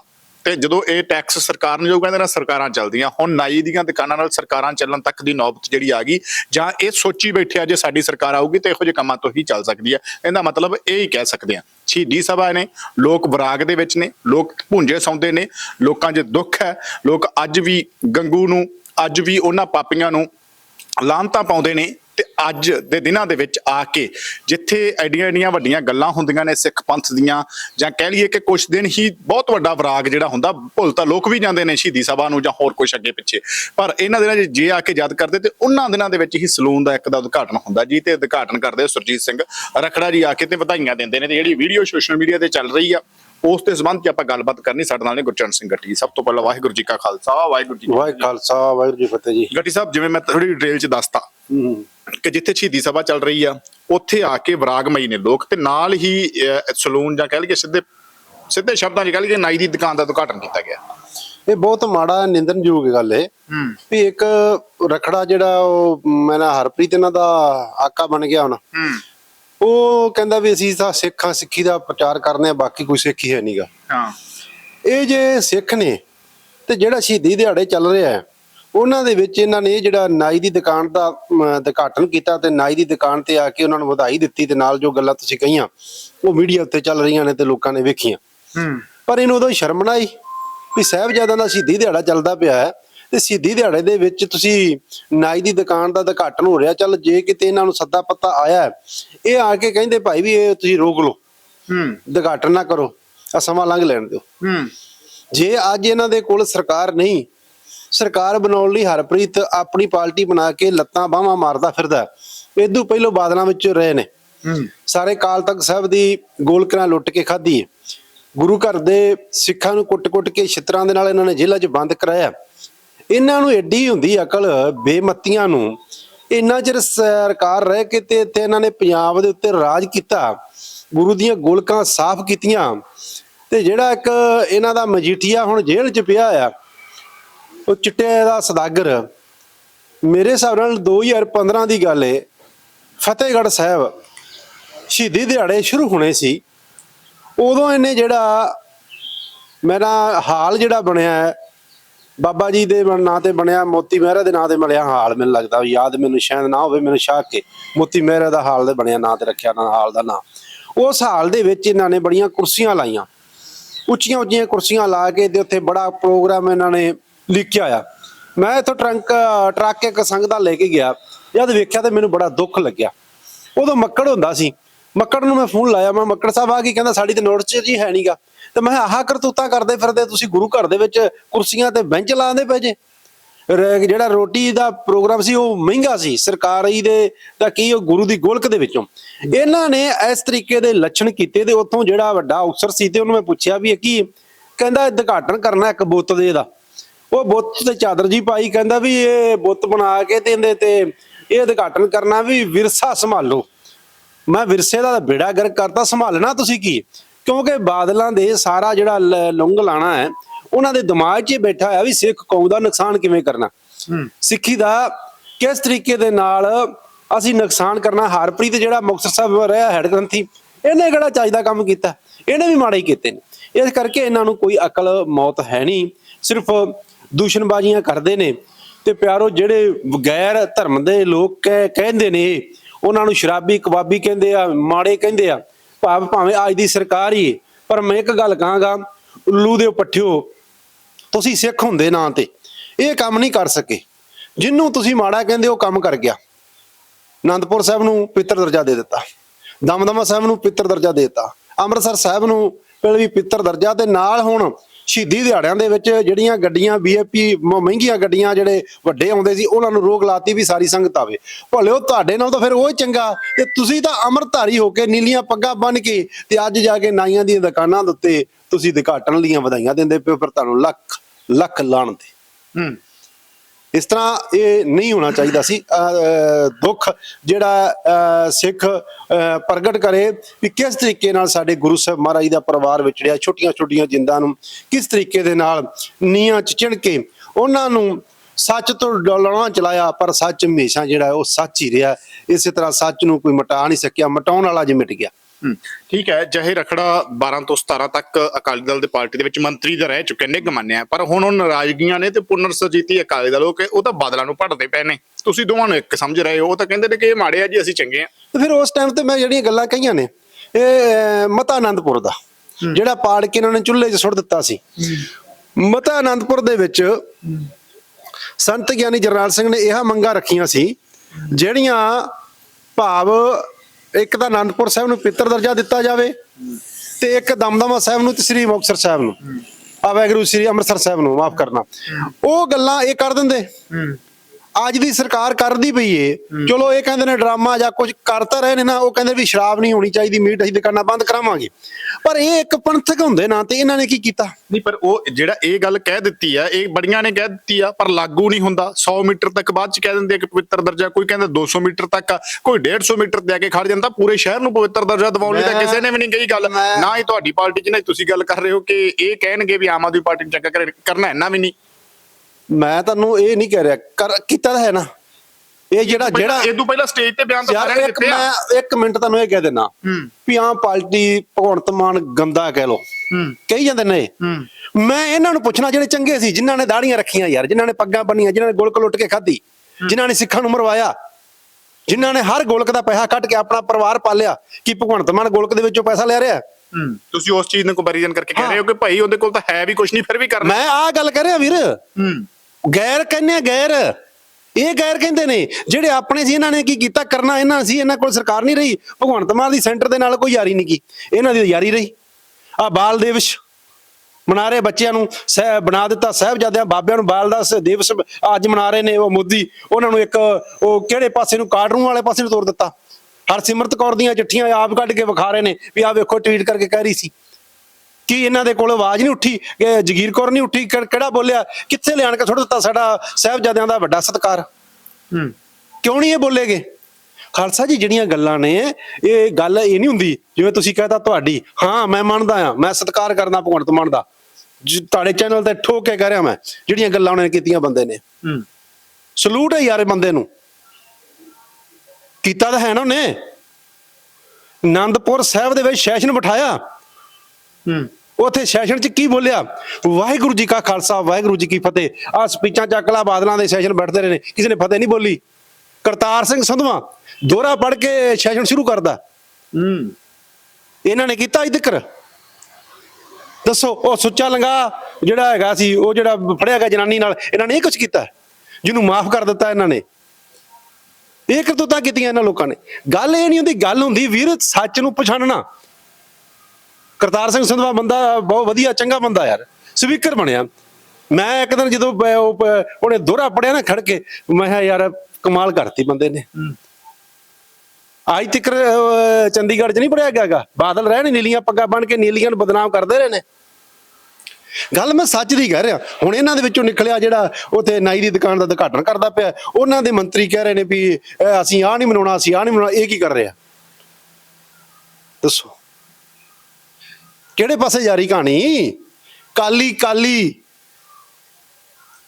ਤੇ ਜਦੋਂ ਇਹ ਟੈਕਸ ਸਰਕਾਰ ਨੂੰ ਜਾਊਗਾ ਕਹਿੰਦੇ ਨਾ ਸਰਕਾਰਾਂ ਚੱਲਦੀਆਂ। ਹੁਣ ਨਾਈ ਦੀਆਂ ਦੁਕਾਨਾਂ ਨਾਲ ਸਰਕਾਰਾਂ ਚੱਲਣ ਤੱਕ ਦੀ ਨੌਬਤ ਜਿਹੜੀ ਆ ਗਈ, ਜਾਂ ਇਹ ਸੋਚੀ ਬੈਠਿਆ ਜੇ ਸਾਡੀ ਸਰਕਾਰ ਆਊਗੀ ਤੇ ਇਹੋ ਜਿਹੇ ਕੰਮਾਂ ਤੋਂ ਹੀ ਚੱਲ ਸਕਦੀ ਹੈ ਇਹਦਾ ਮਤਲਬ ਇਹ ਹੀ ਕਹਿ ਸਕਦੇ ਆ। ਸ਼ਹੀਦੀ ਸਭਾ ਨੇ, ਲੋਕ ਬਰਾਗ ਦੇ ਵਿੱਚ ਨੇ, ਲੋਕ ਭੁੰਜੇ ਸੌਂਦੇ ਨੇ, ਲੋਕਾਂ 'ਚ ਦੁੱਖ ਹੈ, ਲੋਕ ਅੱਜ ਵੀ ਗੰਗੂ ਨੂੰ, ਅੱਜ ਵੀ ਉਹਨਾਂ ਪਾਪੀਆਂ ਨੂੰ ਲਾਂਤਾਂ ਪਾਉਂਦੇ ਨੇ। ਤੇ ਅੱਜ ਦੇ ਦਿਨਾਂ ਦੇ ਵਿੱਚ ਆ ਕੇ ਜਿੱਥੇ ਐਡੀਆਂ ਐਡੀਆਂ ਵੱਡੀਆਂ ਗੱਲਾਂ ਹੁੰਦੀਆਂ ਨੇ ਸਿੱਖ ਪੰਥ ਦੀਆਂ ਜਾਂ ਕਹਿ ਲਈਏ ਕਿ ਕੁਝ ਦਿਨ ਹੀ ਬਹੁਤ ਵੱਡਾ ਵਿਰਾਗ ਜਿਹੜਾ ਹੁੰਦਾ ਭੁੱਲ ਤਾਂ ਲੋਕ ਵੀ ਜਾਂਦੇ ਨੇ ਸ਼ਹੀਦੀ ਸਭਾ ਨੂੰ ਜਾਂ ਹੋਰ ਕੁਝ ਅੱਗੇ ਪਿੱਛੇ। ਪਰ ਇਹਨਾਂ ਦਿਨਾਂ 'ਚ ਜੇ ਆ ਕੇ ਯਾਦ ਕਰਦੇ ਤੇ ਉਹਨਾਂ ਦਿਨਾਂ ਦੇ ਵਿੱਚ ਹੀ ਸਲੂਨ ਦਾ ਇੱਕ ਦਾ ਉਦਘਾਟਨ ਹੁੰਦਾ ਜੀ ਤੇ ਉਦਘਾਟਨ ਕਰਦੇ ਸੁਰਜੀਤ ਸਿੰਘ ਰਖੜਾ ਜੀ ਆ ਕੇ ਤੇ ਵਧਾਈਆਂ ਦਿੰਦੇ ਨੇ ਤੇ ਜਿਹੜੀ ਵੀਡੀਓ ਸੋਸ਼ਲ ਮੀਡੀਆ ਤੇ ਚੱਲ ਰਹੀ ਆ ਉਸ ਦੇ ਸੰਬੰਧ 'ਚ ਆਪਾਂ ਗੱਲਬਾਤ ਕਰਨੀ ਸਾਡੇ ਨਾਲ ਨੇ ਗੁਰਚਰਨ ਸਿੰਘ ਗੱਟੀ ਸਭ ਤੋਂ ਪਹਿਲਾਂ ਵਾਹਿਗੁਰੂ ਜੀ ਕਾ ਖਾਲਸਾ ਵਾਹਿਗੁਰੂ ਜੀ ਕੀ ਵਾਹਿ ਖਾਲਸਾ ਵਾਹਿਗੁਰੂ ਜੀ ਫਤਿਹ ਜੀ। ਗੱਟੀ ਸਾਹਿਬ ਜਿਵੇਂ ਮੈਂ ਥੋੜੀ ਡਿਟੇਲ 'ਚ ਦੱਸਤਾ। ਹੂੰ। ਕਿ ਜਿੱਥੇ ਸ਼ਹੀਦੀ ਸਭਾ ਚੱਲ ਰਹੀ ਆ ਉੱਥੇ ਆ ਕੇ ਵਿਰਾਗਮਈ ਨੇ ਲੋਕ ਤੇ ਨਾਲ ਹੀ ਸਲੂਨ ਜਾਂ ਕਹਿ ਲਈਏ ਸਿੱਧੇ ਸਿੱਧੇ ਸ਼ਬਦਾਂ 'ਚ ਕਹਿ ਲਈਏ ਨਾਈ ਦੀ ਦੁਕਾਨ ਦਾ ਉਦਘਾਟਨ ਕੀਤਾ ਗਿਆ। ਇਹ ਬਹੁਤ ਮਾੜਾ ਨਿੰਦਨਯੋਗ ਗੱਲ ਏ। ਹੂੰ। ਵੀ ਇੱਕ ਰਖੜਾ ਜਿਹੜਾ ਉਹ ਮੈਂ ਨਾ ਹਰਪ੍ਰੀਤ ਇਹਨਾਂ ਦਾ ਆਕਾ ਬਣ ਗਿਆ ਹੁਣ। ਉਹ ਕਹਿੰਦਾ ਵੀ ਅਸੀਂ ਤਾਂ ਸਿੱਖਾਂ ਸਿੱਖੀ ਦਾ ਪ੍ਰਚਾਰ ਕਰਨੇ ਆ ਬਾਕੀ ਕੋਈ ਸਿੱਖ ਹੀ ਹੈ ਨਹੀਂਗਾ ਹਾਂ। ਇਹ ਜੇ ਸਿੱਖ ਨੇ ਤੇ ਜਿਹੜਾ ਸ਼ਹੀਦੀ ਦਿਹਾੜੇ ਚੱਲ ਰਿਹਾ ਹੈ ਉਹਨਾਂ ਦੇ ਵਿੱਚ ਇਹਨਾਂ ਨੇ ਜਿਹੜਾ ਨਾਈ ਦੀ ਦੁਕਾਨ ਦਾ ਉਦਘਾਟਨ ਕੀਤਾ ਤੇ ਨਾਈ ਦੀ ਦੁਕਾਨ ਤੇ ਆ ਕੇ ਉਹਨਾਂ ਨੂੰ ਵਧਾਈ ਦਿੱਤੀ ਤੇ ਨਾਲ ਜੋ ਗੱਲਾਂ ਤੁਸੀਂ ਕਹੀਆਂ ਉਹ ਮੀਡੀਆ ਉੱਤੇ ਚੱਲ ਰਹੀਆਂ ਨੇ ਤੇ ਲੋਕਾਂ ਨੇ ਵੇਖੀਆਂ। ਪਰ ਇਹਨੂੰ ਉਦੋਂ ਸ਼ਰਮ ਨਾ ਆਈ ਵੀ ਸਾਹਿਬਜ਼ਾਦਿਆਂ ਦਾ ਸ਼ਹੀਦੀ ਦਿਹਾੜਾ ਚੱਲਦਾ ਪਿਆ ਹੈ ਤੇ ਸ਼ਹੀਦੀ ਦਿਹਾੜੇ ਦੇ ਵਿੱਚ ਤੁਸੀਂ ਨਾਈ ਦੀ ਦੁਕਾਨ ਦਾ ਉਦਘਾਟਨ ਹੋ ਰਿਹਾ ਚੱਲ ਜੇ ਕਿਤੇ ਇਹਨਾਂ ਨੂੰ ਸੱਦਾ ਪੱਤਾ ਆਇਆ ਇਹ ਆ ਕੇ ਕਹਿੰਦੇ ਭਾਈ ਵੀ ਇਹ ਤੁਸੀਂ ਰੋਕ ਲਓ। ਹੂੰ। ਉਦਘਾਟਨ ਨਾ ਕਰੋ ਆ ਸਮਾਂ ਲੰਘ ਲੈਣ ਦਿਓ। ਹੂੰ। ਜੇ ਅੱਜ ਇਹਨਾਂ ਦੇ ਕੋਲ ਸਰਕਾਰ ਨਹੀਂ ਸਰਕਾਰ ਬਣਾਉਣ ਲਈ ਹਰਪ੍ਰੀਤ ਆਪਣੀ ਪਾਰਟੀ ਬਣਾ ਕੇ ਲੱਤਾਂ ਬਾਹਾਂ ਮਾਰਦਾ ਫਿਰਦਾ ਹੈ। ਇਦੋਂ ਪਹਿਲਾਂ ਬਾਦਲਾਂ ਵਿੱਚ ਰਹੇ ਨੇ। ਸਾਰੇ ਕਾਲ ਤਖਤ ਸਾਹਿਬ ਦੀ ਗੋਲਕਰਾਂ ਲੁੱਟ ਕੇ ਖਾਧੀ ਗੁਰੂ ਘਰ ਦੇ ਸਿੱਖਾਂ ਨੂੰ ਕੁੱਟ-ਕੁੱਟ ਕੇ ਛਿੱਤਰਾਂ ਦੇ ਨਾਲ ਇਹਨਾਂ ਨੇ ਜੇਲ੍ਹਾਂ 'ਚ ਬੰਦ ਕਰਾਇਆ। ਇਹਨਾਂ ਨੂੰ ਐਡੀ ਹੁੰਦੀ ਅਕਲ ਬੇਮਤੀਆਂ ਨੂੰ। ਇੰਨਾ ਚਿਰ ਸਰਕਾਰ ਰਹਿ ਕੇ ਤੇ ਇੱਥੇ ਇਹਨਾਂ ਨੇ ਪੰਜਾਬ ਦੇ ਉੱਤੇ ਰਾਜ ਕੀਤਾ। ਗੁਰੂ ਦੀਆਂ ਗੋਲਕਾਂ ਸਾਫ਼ ਕੀਤੀਆਂ। ਤੇ ਜਿਹੜਾ ਇੱਕ ਇਹਨਾਂ ਦਾ ਮਜੀਠੀਆ ਹੁਣ ਜੇਲ੍ਹ 'ਚ ਪਿਆ ਆ ਉਹ ਚਿੱਟੇ ਦਾ ਸਦਾਗਰ। ਮੇਰੇ ਹਿਸਾਬ ਨਾਲ 2015 ਦੀ ਗੱਲ ਏ। ਫਤਿਹਗੜ੍ਹ ਸਾਹਿਬ ਸ਼ਹੀਦੀ ਦਿਹਾੜੇ ਸ਼ੁਰੂ ਹੋਣੇ ਸੀ। ਉਦੋਂ ਇਹਨੇ ਜਿਹੜਾ ਮੇਰਾ ਹਾਲ ਜਿਹੜਾ ਬਣਿਆ ਹੈ, ਬਾਬਾ ਜੀ ਦੇ ਨਾਂ ਤੇ ਬਣਿਆ ਮੋਤੀ ਮਹਿਰਾ ਦੇ ਨਾਂ ਤੇ ਬਣਿਆ ਹਾਲ ਮੈਨੂੰ ਲੱਗਦਾ ਵੀ ਯਾਦ ਮੈਨੂੰ ਸ਼ਾਇਦ ਨਾ ਹੋਵੇ ਮੈਨੂੰ ਸ਼ਾਕ ਕੇ ਮੋਤੀ ਮਹਿਰਾ ਦਾ ਹਾਲ ਦੇ ਬਣਿਆ ਨਾਂ ਤੇ ਰੱਖਿਆ ਨਾ ਹਾਲ ਦਾ ਨਾਂ। ਉਸ ਹਾਲ ਦੇ ਵਿੱਚ ਇਹਨਾਂ ਨੇ ਬੜੀਆਂ ਕੁਰਸੀਆਂ ਲਾਈਆਂ। ਉੱਚੀਆਂ ਉੱਚੀਆਂ ਕੁਰਸੀਆਂ ਲਾ ਕੇ ਤੇ ਉੱਥੇ ਬੜਾ ਪ੍ਰੋਗਰਾਮ ਇਹਨਾਂ ਨੇ ਲਿਖਿਆ ਆ ਮੈਂ ਇੱਥੋਂ ਟਰੰਕ, ਟਰੱਕ ਇੱਕ ਸੰਗ ਦਾ ਲੈ ਕੇ ਗਿਆ। ਜਦ ਵੇਖਿਆ ਤੇ ਮੈਨੂੰ ਬੜਾ ਦੁੱਖ ਲੱਗਿਆ। ਉਦੋਂ ਮੱਕੜ ਹੁੰਦਾ ਸੀ। ਮੱਕੜ ਨੂੰ ਮੈਂ ਫੋਨ ਲਾਇਆ। ਮੈਂ ਮੱਕੜ ਸਾਹਿਬ ਆ ਕੀ ਕਹਿੰਦਾ, ਸਾਡੀ ਤੇ ਨੋਟ 'ਚ ਜੀ ਹੈ ਨਹੀਂਗਾ ਤੇ ਮੈਂ ਕਿਹਾ, ਆਹ ਕਰਤੂਤਾਂ ਕਰਦੇ ਫਿਰਦੇ ਤੁਸੀਂ ਗੁਰੂ ਘਰ ਦੇ ਵਿੱਚ ਕੁਰਸੀਆਂ ਤੇ ਬੈਂਚ ਲਾਉਂਦੇ ਪਏ ਜੇ। ਜਿਹੜਾ ਰੋਟੀ ਦਾ ਪ੍ਰੋਗਰਾਮ ਸੀ, ਉਹ ਮਹਿੰਗਾ ਸੀ। ਸਰਕਾਰੀ ਦੇ ਤਾਂ ਕੀ ਉਹ ਗੁਰੂ ਦੀ ਗੋਲਕ ਦੇ ਵਿੱਚੋਂ। ਇਹਨਾਂ ਨੇ ਇਸ ਤਰੀਕੇ ਦੇ ਲੱਛਣ ਕੀਤੇ ਤੇ ਉੱਥੋਂ ਜਿਹੜਾ ਵੱਡਾ ਅਫਸਰ ਸੀ ਤੇ ਉਹਨੂੰ ਮੈਂ ਪੁੱਛਿਆ ਵੀ ਇਹ ਕੀ ਕਹਿੰਦਾ ਉਦਘਾਟਨ ਕਰਨਾ ਇੱਕ ਬੋਤਲ ਦੇ ਦਾ। ਉਹ ਬੁੱਤ ਤੇ ਚਾਦਰ ਜੀ ਪਾਈ ਕਹਿੰਦਾ ਵੀ ਇਹ ਬੁੱਤ ਬਣਾ ਕੇ ਤੇ ਇਹਦੇ ਤੇ ਇਹ ਉਦਘਾਟਨ ਕਰਨਾ ਵੀ ਵਿਰਸਾ ਸੰਭਾਲੋ। ਮੈਂ ਵਿਰਸੇ ਦਾ ਬੇੜਾ ਗਰਕ ਕਰਤਾ ਸੰਭਾਲਣਾ ਤੁਸੀਂ ਕੀ? ਕਿਉਂਕਿ ਬਾਦਲਾਂ ਦੇ ਸਾਰਾ ਜਿਹੜਾ ਲੁੰਗ ਲਾਣਾ ਹੈ ਉਹਨਾਂ ਦੇ ਦਿਮਾਗ 'ਚ ਬੈਠਾ ਹੋਇਆ ਵੀ ਸਿੱਖ ਕੌਮ ਦਾ ਨੁਕਸਾਨ ਕਿਵੇਂ ਕਰਨਾ? ਸਿੱਖੀ ਦਾ ਕਿਸ ਤਰੀਕੇ ਦੇ ਨਾਲ ਅਸੀਂ ਨੁਕਸਾਨ ਕਰਨਾ? ਹਰਪ੍ਰੀਤ ਜਿਹੜਾ ਮੁਕਤਸਰ ਸਾਹਿਬ ਰਿਹਾ ਹੈਡ ਗ੍ਰੰਥੀ ਇਹਨੇ ਕਿਹੜਾ ਚੱਜ ਦਾ ਕੰਮ ਕੀਤਾ? ਇਹਨੇ ਵੀ ਮਾੜੇ ਕੀਤੇ ਨੇ। ਇਸ ਕਰਕੇ ਇਹਨਾਂ ਨੂੰ ਕੋਈ ਅਕਲ ਮੌਤ ਹੈ ਨਹੀਂ। ਸਿਰਫ ਦੂਸ਼ਣਬਾਜ਼ੀਆਂ ਕਰਦੇ ਨੇ ਤੇ ਪਿਆਰੋ ਜਿਹੜੇ ਗੈਰ ਧਰਮ ਦੇ ਲੋਕ ਕਹਿੰਦੇ ਨੇ ਉਹਨਾਂ ਨੂੰ ਸ਼ਰਾਬੀ ਕਬਾਬੀ ਕਹਿੰਦੇ ਆ, ਮਾੜੇ ਕਹਿੰਦੇ ਆ, ਭਾਵ ਭਾਵੇਂ ਅੱਜ ਦੀ ਸਰਕਾਰ ਹੀ ਪਰ ਮੈਂ ਇੱਕ ਗੱਲ ਕਹਾਂਗਾ, ਉੱਲੂ ਦੇ ਪੱਠਿਓ, ਤੁਸੀਂ ਸਿੱਖ ਹੁੰਦੇ ਨਾਂ ਤੇ, ਇਹ ਕੰਮ ਨਹੀਂ ਕਰ ਸਕੇ। ਜਿੰਨੂੰ ਤੁਸੀਂ ਮਾੜਾ ਕਹਿੰਦੇ ਉਹ ਕੰਮ ਕਰ ਗਿਆ। ਅਨੰਦਪੁਰ ਸਾਹਿਬ ਨੂੰ ਪਿੱਤਰ ਦਰਜਾ ਦੇ ਦਿੱਤਾ। ਦਮਦਮਾ ਸਾਹਿਬ ਨੂੰ ਪਿੱਤਰ ਦਰਜਾ ਦੇ ਦਿੱਤਾ। ਅੰਮ੍ਰਿਤਸਰ ਸਾਹਿਬ ਨੂੰ ਪਹਿਲੇ ਵੀ ਪਿੱਤਰ ਦਰਜਾ ਤੇ ਨਾਲ ਹੁਣ ਸ਼ਹੀਦੀ ਦਿਹਾੜਿਆਂ ਦੇ ਵਿੱਚ ਜਿਹੜੀਆਂ ਗੱਡੀਆਂ ਵੀਆਈਪੀ ਮਹਿੰਗੀਆਂ ਗੱਡੀਆਂ ਜਿਹੜੇ ਵੱਡੇ ਆਉਂਦੇ ਸੀ, ਉਹਨਾਂ ਨੂੰ ਰੋਕ ਲਾਤੀ ਵੀ ਸਾਰੀ ਸੰਗਤ ਆਵੇ। ਭਲੇ ਉਹ ਤੁਹਾਡੇ ਨਾਲ ਤਾਂ ਫਿਰ ਉਹ ਹੀ ਚੰਗਾ। ਤੇ ਤੁਸੀਂ ਤਾਂ ਅੰਮ੍ਰਿਤਧਾਰੀ ਹੋ ਕੇ ਨੀਲੀਆਂ ਪੱਗਾਂ ਬੰਨ ਕੇ ਤੇ ਅੱਜ ਜਾ ਕੇ ਨਾਈਆਂ ਦੀਆਂ ਦੁਕਾਨਾਂ ਦੇ ਉੱਤੇ ਤੁਸੀਂ ਦਿਘਾਟਣ ਲੀਆਂ ਵਧਾਈਆਂ ਦਿੰਦੇ ਪਏ ਫਿਰ ਤੁਹਾਨੂੰ ਲੱਖ ਲੱਖ ਲਾਣ ਤੇ ਹੂੰ। ਇਸ ਤਰ੍ਹਾਂ ਇਹ ਨਹੀਂ ਹੋਣਾ ਚਾਹੀਦਾ ਸੀ। ਦੁੱਖ ਜਿਹੜਾ, ਅਹ, ਸਿੱਖ, ਅਹ, ਪ੍ਰਗਟ ਕਰੇ ਵੀ ਕਿਸ ਤਰੀਕੇ ਨਾਲ ਸਾਡੇ ਗੁਰੂ ਸਾਹਿਬ ਮਹਾਰਾਜ ਦਾ ਪਰਿਵਾਰ ਵਿਛੜਿਆ ਛੋਟੀਆਂ ਛੋਟੀਆਂ ਜਿੰਦਾਂ ਨੂੰ, ਕਿਸ ਤਰੀਕੇ ਦੇ ਨਾਲ ਨੀਹਾਂ ਚ ਚਿਣ ਕੇ ਉਹਨਾਂ ਨੂੰ ਸੱਚ ਤੋਂ ਡੋਲਣਾ ਚਲਾਇਆ, ਪਰ ਸੱਚ ਹਮੇਸ਼ਾ ਜਿਹੜਾ ਉਹ ਸੱਚ ਹੀ ਰਿਹਾ। ਇਸੇ ਤਰ੍ਹਾਂ ਸੱਚ ਨੂੰ ਕੋਈ ਮਿਟਾ ਨਹੀਂ ਸਕਿਆ, ਮਿਟਾਉਣ ਵਾਲਾ ਜੇ ਮਿਟ ਗਿਆ। ਠੀਕ ਹੈ ਜਹੇ ਰਖੜਾ 12 ਤੋਂ 17 ਤੱਕ ਅਕਾਲੀ ਦਲ ਦੇ ਪਾਰਟੀ ਦੇ ਵਿੱਚ ਮੰਤਰੀ ਦਾ ਰਹਿ ਚੁੱਕੇ ਨੇ ਗਮਾਨਿਆ ਪਰ ਹੁਣ ਉਹ ਨਾਰਾਜ਼ਗੀਆਂ ਨੇ ਤੇ ਪੁਨਰ ਸਰਜੀਤੀ ਅਕਾਲੀ ਦਲ ਉਹ ਕਿ ਉਹ ਤਾਂ ਬਾਦਲਾਂ ਨੂੰ ਭੜਦੇ ਪਏ ਨੇ। ਤੁਸੀਂ ਦੋਵਾਂ ਨੂੰ ਇੱਕ ਸਮਝ ਰਹੇ ਹੋ ਉਹ ਤਾਂ ਕਹਿੰਦੇ ਨੇ ਕਿ ਇਹ ਮਾੜੇ ਆ ਜੀ ਅਸੀਂ ਚੰਗੇ ਆ। ਤੇ ਫਿਰ ਉਸ ਟਾਈਮ ਤੇ ਮੈਂ ਜਿਹੜੀਆਂ ਗੱਲਾਂ ਕਹੀਆਂ ਨੇ ਇਹ ਮਤਾ ਆਨੰਦਪੁਰ ਦਾ ਜਿਹੜਾ ਪਾੜ ਕੇ ਇਹਨਾਂ ਨੇ ਚੁੱਲ੍ਹੇ 'ਚ ਸੁੱਟ ਦਿੱਤਾ ਸੀ। ਮਤਾ ਆਨੰਦਪੁਰ ਦੇ ਵਿੱਚ ਸੰਤ ਗਿਆਨੀ ਜਰਨੈਲ ਸਿੰਘ ਨੇ ਇਹ ਮੰਗਾਂ ਰੱਖੀਆਂ ਸੀ ਜਿਹੜੀਆਂ ਭਾਵ ਇੱਕ ਤਾਂ ਆਨੰਦਪੁਰ ਸਾਹਿਬ ਨੂੰ ਪਿੱਤਰ ਦਰਜਾ ਦਿੱਤਾ ਜਾਵੇ ਤੇ ਇੱਕ ਦਮਦਮਾ ਸਾਹਿਬ ਨੂੰ ਤੇ ਸ੍ਰੀ ਮੁਕਤਸਰ ਸਾਹਿਬ ਨੂੰ। ਆ ਵੈਗਰੂ ਸ੍ਰੀ ਅੰਮ੍ਰਿਤਸਰ ਸਾਹਿਬ ਨੂੰ ਮਾਫ ਕਰਨਾ। ਉਹ ਗੱਲਾਂ ਇਹ ਕਰ ਦਿੰਦੇ। ਅੱਜ ਦੀ ਸਰਕਾਰ ਕਰਦੀ ਪਈ ਏ। ਚਲੋ ਇਹ ਕਹਿੰਦੇ ਨੇ ਡਰਾਮਾ ਜਾਂ ਕੁਝ ਕਰਤਾ ਰਹੇ ਨੇ ਨਾ ਉਹ ਕਹਿੰਦੇ ਵੀ ਸ਼ਰਾਬ ਨਹੀਂ ਹੋਣੀ ਚਾਹੀਦੀ ਮੀਟ ਅਸੀਂ ਦੁਕਾਨਾਂ ਬੰਦ ਕਰਾਵਾਂਗੇ। ਪਰ ਇਹ ਇੱਕ ਪੰਥਕ ਹੁੰਦੇ ਨਾ ਤੇ ਇਹਨਾਂ ਨੇ ਕੀ ਕੀਤਾ? ਨਹੀਂ ਪਰ ਉਹ ਜਿਹੜਾ ਇਹ ਗੱਲ ਕਹਿ ਦਿੱਤੀ ਆ ਇਹ ਬੜੀਆਂ ਨੇ ਕਹਿ ਦਿੱਤੀ ਆ ਪਰ ਲਾਗੂ ਨਹੀਂ ਹੁੰਦਾ। 100 ਮੀਟਰ ਤੱਕ ਬਾਅਦ ਚ ਕਹਿ ਦਿੰਦੇ ਆ ਕਿ ਪਵਿੱਤਰ ਦਰਜਾ ਕੋਈ ਕਹਿੰਦਾ 200 ਮੀਟਰ ਤੱਕ ਆ, ਕੋਈ 150 ਮੀਟਰ ਤੇ ਆ ਕੇ ਖੜ ਜਾਂਦਾ ਪੂਰੇ ਸ਼ਹਿਰ ਨੂੰ ਪਵਿੱਤਰ ਦਰਜਾ ਦਿਵਾਉਣ ਲਈ ਤਾਂ ਕਿਸੇ ਨੇ ਵੀ ਨਹੀਂ ਕਹੀ ਗੱਲ। ਨਾ ਹੀ ਤੁਹਾਡੀ ਪਾਰਟੀ ਚ ਨਾ ਤੁਸੀਂ ਗੱਲ ਕਰ ਰਹੇ ਹੋ ਕਿ ਇਹ ਕਹਿਣਗੇ ਵੀ ਆਮ ਆਦਮੀ ਪਾਰਟੀ ਨੂੰ ਚੰਗਾ ਕਰੇ- ਕਰਨਾ ਇੰਨਾ ਵੀ ਨਹੀਂ। ਮੈਂ ਤੁਹਾਨੂੰ ਇਹ ਨਹੀਂ ਕਹਿ ਰਿਹਾ ਕਰ ਕੀਤਾ ਤਾਂ ਹੈ ਨਾ। ਇਹ ਜਿਹੜਾ ਜਿਹੜਾ ਇਹ ਤੋਂ ਪਹਿਲਾਂ ਸਟੇਜ ਤੇ ਬਿਆਨ ਤਾਂ ਸਾਰਿਆਂ ਨੇ ਦਿੱਤੇ ਆ। ਮੈਂ ਇੱਕ ਮਿੰਟ ਤੁਹਾਨੂੰ ਇਹ ਕਹਿ ਦੇਣਾ ਵੀ ਆਮ ਪਾਰਟੀ ਭਗਵੰਤ ਮਾਨ ਗੰਦਾ ਕਹਿ ਲੋ ਕਹੀ ਜਾਂਦੇ ਨੇ। ਮੈਂ ਇਹਨਾਂ ਨੂੰ ਪੁੱਛਣਾ ਜਿਹੜੇ ਚੰਗੇ ਸੀ ਜਿਨ੍ਹਾਂ ਨੇ ਦਾੜੀਆਂ ਰੱਖੀਆਂ ਯਾਰ ਜਿਨ੍ਹਾਂ ਨੇ ਪੱਗਾਂ ਬੰਨੀਆਂ ਜਿਨ੍ਹਾਂ ਨੇ ਗੁਲਕ ਲੁੱਟ ਕੇ ਖਾਧੀ ਜਿਨ੍ਹਾਂ ਨੇ ਸਿੱਖਾਂ ਨੂੰ ਮਰਵਾਇਆ ਜਿਨ੍ਹਾਂ ਨੇ ਹਰ ਗੋਲਕ ਦਾ ਪੈਸਾ ਕੱਢ ਕੇ ਆਪਣਾ ਪਰਿਵਾਰ ਪਾਲਿਆ ਕੀ ਭਗਵੰਤ ਮਾਨ ਗੋਲਕ ਦੇ ਵਿੱਚੋਂ ਪੈਸਾ ਲੈ ਰਿਹਾ? ਤੁਸੀਂ ਉਸ ਚੀਜ਼ ਨੂੰ ਕੰਪੈਰੀਜ਼ਨ ਕਰਕੇ ਕਹਿ ਰਹੇ ਹੋ ਕਿ ਭਾਈ ਉਹਦੇ ਕੋਲ ਤਾਂ ਹੈ ਵੀ ਕੁਝ ਨਹੀਂ ਫਿਰ ਵੀ ਕਰਨਾ। ਮੈਂ ਆਹ ਗੱਲ ਕਰ ਰਿਹਾ ਵੀਰ। ਗੈਰ ਕਹਿੰਦੇ ਆ, ਗੈਰ। ਇਹ ਗੈਰ ਕਹਿੰਦੇ ਨੇ ਜਿਹੜੇ ਆਪਣੇ ਸੀ ਇਹਨਾਂ ਨੇ ਕੀ ਕੀਤਾ? ਕਰਨਾ ਇਹਨਾਂ ਸੀ ਇਹਨਾਂ ਕੋਲ ਸਰਕਾਰ ਨਹੀਂ ਰਹੀ। ਭਗਵੰਤ ਮਾਨ ਦੀ ਸੈਂਟਰ ਦੇ ਨਾਲ ਕੋਈ ਯਾਰੀ ਨਹੀਂ ਕੀ। ਇਹਨਾਂ ਦੀ ਯਾਰੀ ਰਹੀ। ਆ ਬਾਲ ਦਿਵਸ ਮਨਾ ਰਹੇ ਬੱਚਿਆਂ ਨੂੰ ਸਹਿ ਬਣਾ ਦਿੱਤਾ ਸਾਹਿਬਜ਼ਾਦਿਆਂ ਬਾਬਿਆਂ ਨੂੰ ਬਾਲ ਦਾ ਦਿਵਸ ਅੱਜ ਮਨਾ ਰਹੇ ਨੇ ਉਹ ਮੋਦੀ। ਉਹਨਾਂ ਨੂੰ ਇੱਕ ਉਹ ਕਿਹੜੇ ਪਾਸੇ ਨੂੰ ਕਾਰਡ ਵਾਲੇ ਪਾਸੇ ਨੂੰ ਤੋਰ ਦਿੱਤਾ। ਹਰਸਿਮਰਤ ਕੌਰ ਦੀਆਂ ਚਿੱਠੀਆਂ ਆਪ ਕੱਢ ਕੇ ਵਿਖਾ ਰਹੇ ਨੇ ਵੀ ਆ ਵੇਖੋ ਟਵੀਟ ਕਰਕੇ ਕਹਿ ਰਹੀ ਸੀ। ਕੀ ਇਹਨਾਂ ਦੇ ਕੋਲ ਆਵਾਜ਼ ਨਹੀਂ ਉੱਠੀ? ਕਿ ਜਗੀਰ ਕੌਰ ਨਹੀਂ ਉੱਠੀ? ਕਿਹੜਾ ਬੋਲਿਆ? ਕਿੱਥੇ ਲਿਆਣ ਕੇ ਸੁੱਟ ਦਿੱਤਾ ਸਾਡਾ ਸਾਹਿਬਜ਼ਾਦਿਆਂ ਦਾ ਵੱਡਾ ਸਤਿਕਾਰ? ਹੂੰ। ਕਿਉਂ ਨਹੀਂ ਇਹ ਬੋਲੇਗੇ? ਖਾਲਸਾ ਜੀ ਜਿਹੜੀਆਂ ਗੱਲਾਂ ਨੇ ਇਹ ਗੱਲ ਇਹ ਨਹੀਂ ਹੁੰਦੀ ਜਿਵੇਂ ਤੁਸੀਂ ਕਹਤਾ ਤੁਹਾਡੀ। ਹਾਂ ਮੈਂ ਮੰਨਦਾ ਆ ਮੈਂ ਸਤਿਕਾਰ ਕਰਦਾ ਭਗਵੰਤ ਮਾਨ ਦਾ। ਤੁਹਾਡੇ ਚੈਨਲ ਤੇ ਠੋਕ ਕੇ ਕਹਿ ਰਿਹਾ ਮੈਂ ਜਿਹੜੀਆਂ ਗੱਲਾਂ ਉਹਨੇ ਕੀਤੀਆਂ ਬੰਦੇ ਨੇ। ਹੂੰ। ਸਲੂਟ ਹੈ ਯਾਰ ਬੰਦੇ ਨੂੰ। ਕੀਤਾ ਤਾਂ ਹੈ ਨਾ ਉਹਨੇ। ਆਨੰਦਪੁਰ ਸਾਹਿਬ ਦੇ ਵਿੱਚ ਸੈਸ਼ਨ ਬਿਠਾਇਆ। ਹੂੰ। ਉਥੇ ਸੈਸ਼ਨ 'ਚ ਕੀ ਬੋਲਿਆ? ਵਾਹਿਗੁਰੂ ਜੀ ਕਾ ਖਾਲਸਾ ਵਾਹਿਗੁਰੂ ਜੀ ਕੀ ਫਤਿਹ। ਆ ਸਪੀਚਾਂ ਚੱਕਲਾ ਬਾਦਲਾਂ ਦੇ ਸੈਸ਼ਨ ਬੈਠਦੇ ਰਹੇ ਨੇ। ਕਿਸੇ ਨੇ ਫਤਿਹ ਨਹੀਂ ਬੋਲੀ। ਕਰਤਾਰ ਸਿੰਘ ਸੰਧਵਾ ਦੋਹਰਾ ਪੜ ਕੇ ਸੈਸ਼ਨ ਸ਼ੁਰੂ ਕਰਦਾ। ਹੂੰ। ਇਹਨਾਂ ਨੇ ਕੀਤਾ ਅਜ ਤੱਕ ਦੱਸੋ ਉਹ ਸੁੱਚਾ ਲੰਗਾ ਜਿਹੜਾ ਹੈਗਾ ਸੀ ਉਹ ਜਿਹੜਾ ਫੜਿਆ ਗਿਆ ਜਨਾਨੀ ਨਾਲ ਇਹਨਾਂ ਨੇ ਇਹ ਕੁਝ ਕੀਤਾ? ਜਿਹਨੂੰ ਮਾਫ ਕਰ ਦਿੱਤਾ ਇਹਨਾਂ ਨੇ। ਇਹ ਕਰਤੂਤਾਂ ਕੀਤੀਆਂ ਇਹਨਾਂ ਲੋਕਾਂ ਨੇ। ਗੱਲ ਇਹ ਨਹੀਂ ਹੁੰਦੀ ਗੱਲ ਹੁੰਦੀ ਵੀਰ ਸੱਚ ਨੂੰ ਪਛਾਣਨਾ। ਕਰਤਾਰ ਸਿੰਘ ਸੰਧਵਾ ਬੰਦਾ ਬਹੁਤ ਵਧੀਆ ਚੰਗਾ ਬੰਦਾ ਯਾਰ ਸਪੀਕਰ ਬਣਿਆ। ਮੈਂ ਇੱਕ ਦਿਨ ਜਦੋਂ ਉਹਨੇ ਦੋਹਰਾ ਪੜਿਆ ਨਾ ਖੜ ਕੇ ਮੈਂ ਕਿਹਾ ਯਾਰ ਕਮਾਲ ਕਰਤੀ ਬੰਦੇ ਨੇ। ਅੱਜ ਤੱਕ ਚੰਡੀਗੜ੍ਹ 'ਚ ਨਹੀਂ ਪੜਿਆ ਗਿਆਗਾ ਬਾਦਲ ਰਹਿਣ ਨੀਲੀਆਂ ਪੱਗਾਂ ਬਣ ਕੇ ਨੀਲੀਆਂ ਨੂੰ ਬਦਨਾਮ ਕਰਦੇ ਰਹੇ ਨੇ। ਗੱਲ ਮੈਂ ਸੱਚ ਦੀ ਕਹਿ ਰਿਹਾ ਹੁਣ ਇਹਨਾਂ ਦੇ ਵਿੱਚੋਂ ਨਿਕਲਿਆ ਜਿਹੜਾ ਉਥੇ ਨਾਈ ਦੀ ਦੁਕਾਨ ਦਾ ਉਦਘਾਟਨ ਕਰਦਾ ਪਿਆ ਉਹਨਾਂ ਦੇ ਮੰਤਰੀ ਕਹਿ ਰਹੇ ਨੇ ਵੀ ਅਸੀਂ ਆਹ ਨਹੀਂ ਮਨਾਉਣਾ ਅਸੀਂ ਆਹ ਨਹੀਂ ਮਨਾਉਣਾ ਇਹ ਕੀ ਕਰ ਰਿਹਾ? ਦੱਸੋ। ਕਿਹੜੇ ਪਾਸੇ ਜਾਰੀ ਕਹਾਣੀ? ਕਾਲੀ ਕਾਲੀ।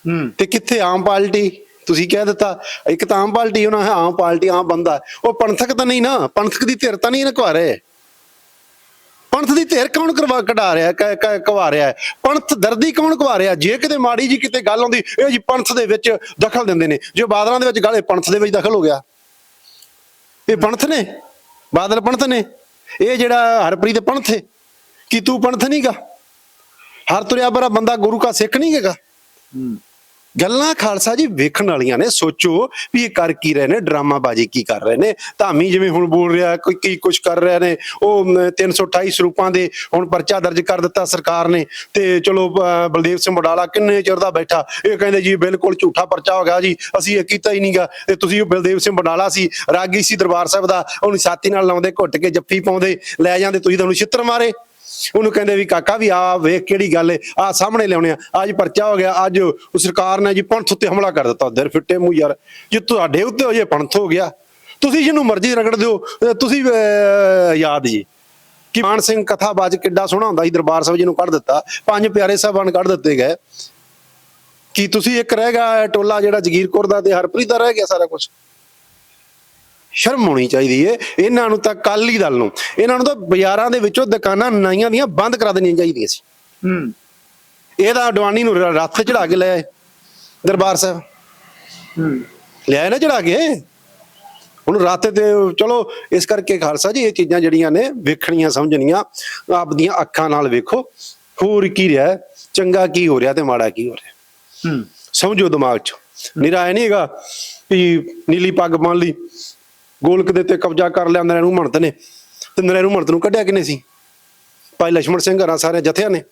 ਹੂੰ। ਤੇ ਕਿੱਥੇ? ਆਮ ਪਾਰਟੀ ਤੁਸੀਂ ਕਹਿ ਦਿੱਤਾ। ਇੱਕ ਤਾਂ ਆਮ ਪਾਰਟੀ ਉਹਨਾਂ ਹੈ ਆਮ ਪਾਰਟੀ ਆਮ ਬੰਦਾ। ਉਹ ਪੰਥਕ ਤਾਂ ਨਹੀਂ ਨਾ। ਪੰਥਕ ਦੀ ਧਿਰ ਤਾਂ ਨਹੀਂ ਨਕਵਾ ਰਹੇ। ਪੰਥ ਦੀ ਧਿਰ ਕੌਣ ਕਰਵਾ ਕਢਾ ਰਿਹਾ ਕਵਾ ਰਿਹਾ? ਪੰਥ ਦਰਦੀ ਕੌਣ ਕਵਾ ਰਿਹਾ? ਜੇ ਕਿਤੇ ਮਾੜੀ ਜੀ ਕਿਤੇ ਗੱਲ ਆਉਂਦੀ ਇਹ ਜੀ ਪੰਥ ਦੇ ਵਿੱਚ ਦਖਲ ਦਿੰਦੇ ਨੇ। ਜੇ ਬਾਦਲਾਂ ਦੇ ਵਿੱਚ ਗੱਲ ਪੰਥ ਦੇ ਵਿੱਚ ਦਖਲ ਹੋ ਗਿਆ। ਇਹ ਪੰਥ ਨੇ। ਬਾਦਲ ਪੰਥ ਨੇ। ਇਹ ਜਿਹੜਾ ਹਰਪ੍ਰੀਤ ਪੰਥ ਹੈ ਕਿ ਤੂੰ ਪੰਥ ਨਹੀਂਗਾ? ਹਰ ਤੁਰਿਆ ਬਰਾ ਬੰਦਾ ਗੁਰੂ ਕਾ ਸਿੱਖ ਨਹੀਂ ਹੈਗਾ। ਗੱਲਾਂ ਖਾਲਸਾ ਜੀ ਵੇਖਣ ਵਾਲੀਆਂ ਨੇ ਸੋਚੋ ਵੀ ਇਹ ਕਰ ਕੀ ਰਹੇ ਨੇ ਡਰਾਮਾਬਾਜ਼ੀ ਕੀ ਕਰ ਰਹੇ ਨੇ। ਧਾਮੀ ਜਿਵੇਂ ਹੁਣ ਬੋਲ ਰਿਹਾ ਕੋਈ ਕੀ ਕੁਝ ਕਰ ਰਹੇ ਨੇ ਉਹ ਅਮ, 328 ਸਰੂਪਾਂ ਦੇ ਹੁਣ ਪਰਚਾ ਦਰਜ ਕਰ ਦਿੱਤਾ ਸਰਕਾਰ ਨੇ। ਤੇ ਚਲੋ ਬਲਦੇਵ ਸਿੰਘ ਵਡਾਲਾ ਕਿੰਨੇ ਚਿਰ ਦਾ ਬੈਠਾ? ਇਹ ਕਹਿੰਦੇ ਜੀ ਬਿਲਕੁਲ ਝੂਠਾ ਪਰਚਾ ਹੋ ਗਿਆ ਜੀ ਅਸੀਂ ਇਹ ਕੀਤਾ ਹੀ ਨਹੀਂਗਾ। ਤੇ ਤੁਸੀਂ ਉਹ ਬਲਦੇਵ ਸਿੰਘ ਵਡਾਲਾ ਸੀ ਰਾਗੀ ਸੀ ਦਰਬਾਰ ਸਾਹਿਬ ਦਾ ਉਹਨੂੰ ਸਾਥੀ ਨਾਲ ਲਾਉਂਦੇ ਘੁੱਟ ਕੇ ਜੱਫੀ ਪਾਉਂਦੇ ਲੈ ਜਾਂਦੇ ਤੁਸੀਂ ਤੁਹਾਨੂੰ ਛਿੱਤਰ ਮਾਰੇ। ਉਹਨੂੰ ਕਹਿੰਦੇ ਵੀ ਕਾਕਾ ਵੀ ਆ ਵੇਖ ਕਿਹੜੀ ਗੱਲ ਹੈ ਆ ਸਾਹਮਣੇ ਲਿਆਉਣੇ ਆ। ਅੱਜ ਪਰਚਾ ਹੋ ਗਿਆ ਅੱਜ ਸਰਕਾਰ ਨੇ ਜੀ ਪੰਥ ਉੱਤੇ ਹਮਲਾ ਕਰ ਦਿੱਤਾ ਦਰ ਫਿੱਟੇ ਮੂੰਹ ਯਾਰ। ਜੇ ਤੁਹਾਡੇ ਉੱਤੇ ਹੋ ਜੇ ਪੰਥ ਹੋ ਗਿਆ ਤੁਸੀਂ ਜਿਹਨੂੰ ਮਰਜ਼ੀ ਰਗੜ ਦਿਓ ਤੁਸੀਂ ਅਹ, ਯਾਦ ਜੀ। ਕਿ ਮਾਨ ਸਿੰਘ ਕਥਾਬਾਜ ਕਿੱਡਾ ਸੋਹਣਾ ਹੁੰਦਾ ਸੀ ਦਰਬਾਰ ਸਾਹਿਬ ਜਿਹਨੂੰ ਕੱਢ ਦਿੱਤਾ ਪੰਜ ਪਿਆਰੇ ਸਾਹਿਬਾਨ ਕੱਢ ਦਿੱਤੇ ਗਏ। ਕੀ ਤੁਸੀਂ ਇੱਕ ਰਹਿ ਗਿਆ ਟੋਲਾ ਜਿਹੜਾ ਜਗੀਰ ਕੌਰ ਦਾ ਤੇ ਹਰਪ੍ਰੀਤ ਦਾ ਰਹਿ ਗਿਆ ਸਾਰਾ ਕੁਝ ਸ਼ਰਮ ਹੋਣੀ ਚਾਹੀਦੀ ਏ। ਇਹਨਾਂ ਨੂੰ ਤਾਂ ਕਾਲੀ ਦਲ ਨੂੰ ਇਹਨਾਂ ਨੂੰ ਤਾਂ ਬਾਜ਼ਾਰਾਂ ਦੇ ਵਿੱਚੋਂ ਦੁਕਾਨਾਂ ਨਾਈਆਂ ਦੀਆਂ ਬੰਦ ਕਰਾ ਦੇਣੀਆਂ ਚਾਹੀਦੀਆਂ ਸੀ। ਹੂੰ। ਇਹ ਤਾਂ ਅਡਵਾਨੀ ਨੂੰ ਰੱਥ ਚੜਾ ਕੇ ਲੈ ਆਏ ਦਰਬਾਰ ਸਾਹਿਬ। ਹੂੰ। ਲਿਆਏ ਨਾ ਚੜਾ ਕੇ? ਹੁਣ ਰੱਥ ਤੇ ਚਲੋ ਇਸ ਕਰਕੇ ਖਾਲਸਾ ਜੀ ਇਹ ਚੀਜ਼ਾਂ ਜਿਹੜੀਆਂ ਨੇ ਵੇਖਣੀਆਂ ਸਮਝਣੀਆਂ ਆਪਦੀਆਂ ਅੱਖਾਂ ਨਾਲ ਵੇਖੋ ਹੋਰ ਕੀ ਰਿਹਾ ਚੰਗਾ ਕੀ ਹੋ ਰਿਹਾ ਤੇ ਮਾੜਾ ਕੀ ਹੋ ਰਿਹਾ। ਹੂੰ। ਸਮਝੋ ਦਿਮਾਗ 'ਚ। ਨਿਰਾਇ ਨਹੀਂ ਹੈਗਾ ਵੀ ਨੀਲੀ ਪੱਗ ਬੰਨ ਲਈ ਗੋਲਕ ਦੇ ਤੇ ਕਬਜ਼ਾ ਕਰ ਲਿਆ ਨਰੈਣੂ ਮਹੰਤ ਨੇ। ਤੇ ਨਰੈਣੂ ਮਹੰਤ ਨੂੰ ਕੱਢਿਆ ਕਿਨੇ ਸੀ? ਭਾਈ ਲక్ష్మణ ਸਿੰਘ ਹਰਾਂ ਸਾਰੇ ਜਥਿਆਂ ਨੇ।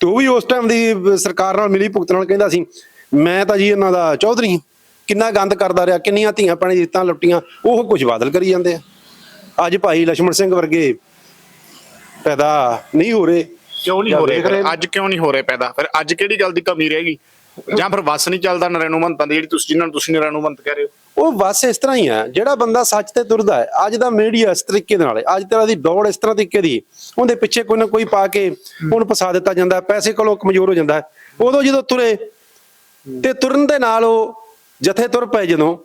ਤੇ ਉਹ ਵੀ ਉਸ ਟਾਈਮ ਦੀ ਸਰਕਾਰ ਨਾਲ ਮਿਲੀ ਭੁਗਤ ਨਾਲ ਕਹਿੰਦਾ ਸੀ ਮੈਂ ਤਾਂ ਜੀ ਇਹਨਾਂ ਦਾ ਚੌਧਰੀ ਹਾਂ। ਕਿੰਨਾ ਗੰਦ ਕਰਦਾ ਰਿਹਾ ਕਿੰਨੀਆਂ ਧੀਆਂ ਪਾਣੀ ਦਿੱਤਾਂ ਲੁੱਟੀਆਂ ਉਹ ਕੁਝ ਬਾਦਲ ਕਰੀ ਜਾਂਦੇ ਆ। ਅੱਜ ਭਾਈ ਲక్ష్మణ ਸਿੰਘ ਵਰਗੇ ਪੈਦਾ ਨਹੀਂ ਹੋ ਰਹੇ। ਕਿਉਂ ਨਹੀਂ ਹੋ ਰਹੇ? ਅੱਜ ਕਿਉਂ ਨਹੀਂ ਹੋ ਰਹੇ ਪੈਦਾ? ਫਿਰ ਅੱਜ ਕਿਹੜੀ ਗੱਲ ਦੀ ਕਮੀ ਰਹੇਗੀ ਜਾਂ ਫਿਰ ਵਸ ਨਹੀਂ ਚੱਲਦਾ ਨਰੇਨੂ ਮੰਤਾਂ ਦੀ ਜਿਹੜੀ ਤੁਸੀਂ ਜਿਨ੍ਹਾਂ ਨੂੰ ਤੁਸੀਂ ਨਰੇਨੂ ਮੰਤ ਕਹਿ ਰਹੇ ਹੋ? ਉਹ ਬਸ ਇਸ ਤਰ੍ਹਾਂ ਹੀ ਆ ਜਿਹੜਾ ਬੰਦਾ ਸੱਚ ਤੇ ਤੁਰਦਾ ਹੈ ਅੱਜ ਦਾ ਮੀਡੀਆ ਇਸ ਤਰੀਕੇ ਦੇ ਨਾਲ ਅੱਜ ਤਰ੍ਹਾਂ ਦੀ ਦੌੜ ਇਸ ਤਰ੍ਹਾਂ ਤਰੀਕੇ ਦੀ ਉਹਦੇ ਪਿੱਛੇ ਕੋਈ ਨਾ ਕੋਈ ਪਾ ਕੇ ਉਹਨੂੰ ਫਸਾ ਦਿੱਤਾ ਜਾਂਦਾ ਪੈਸੇ ਕੋਲੋਂ ਕਮਜ਼ੋਰ ਹੋ ਜਾਂਦਾ। ਉਦੋਂ ਜਦੋਂ ਤੁਰੇ ਤੇ ਤੁਰਨ ਦੇ ਨਾਲ ਉਹ ਜਥੇ ਤੁਰ ਪਏ ਜਦੋਂ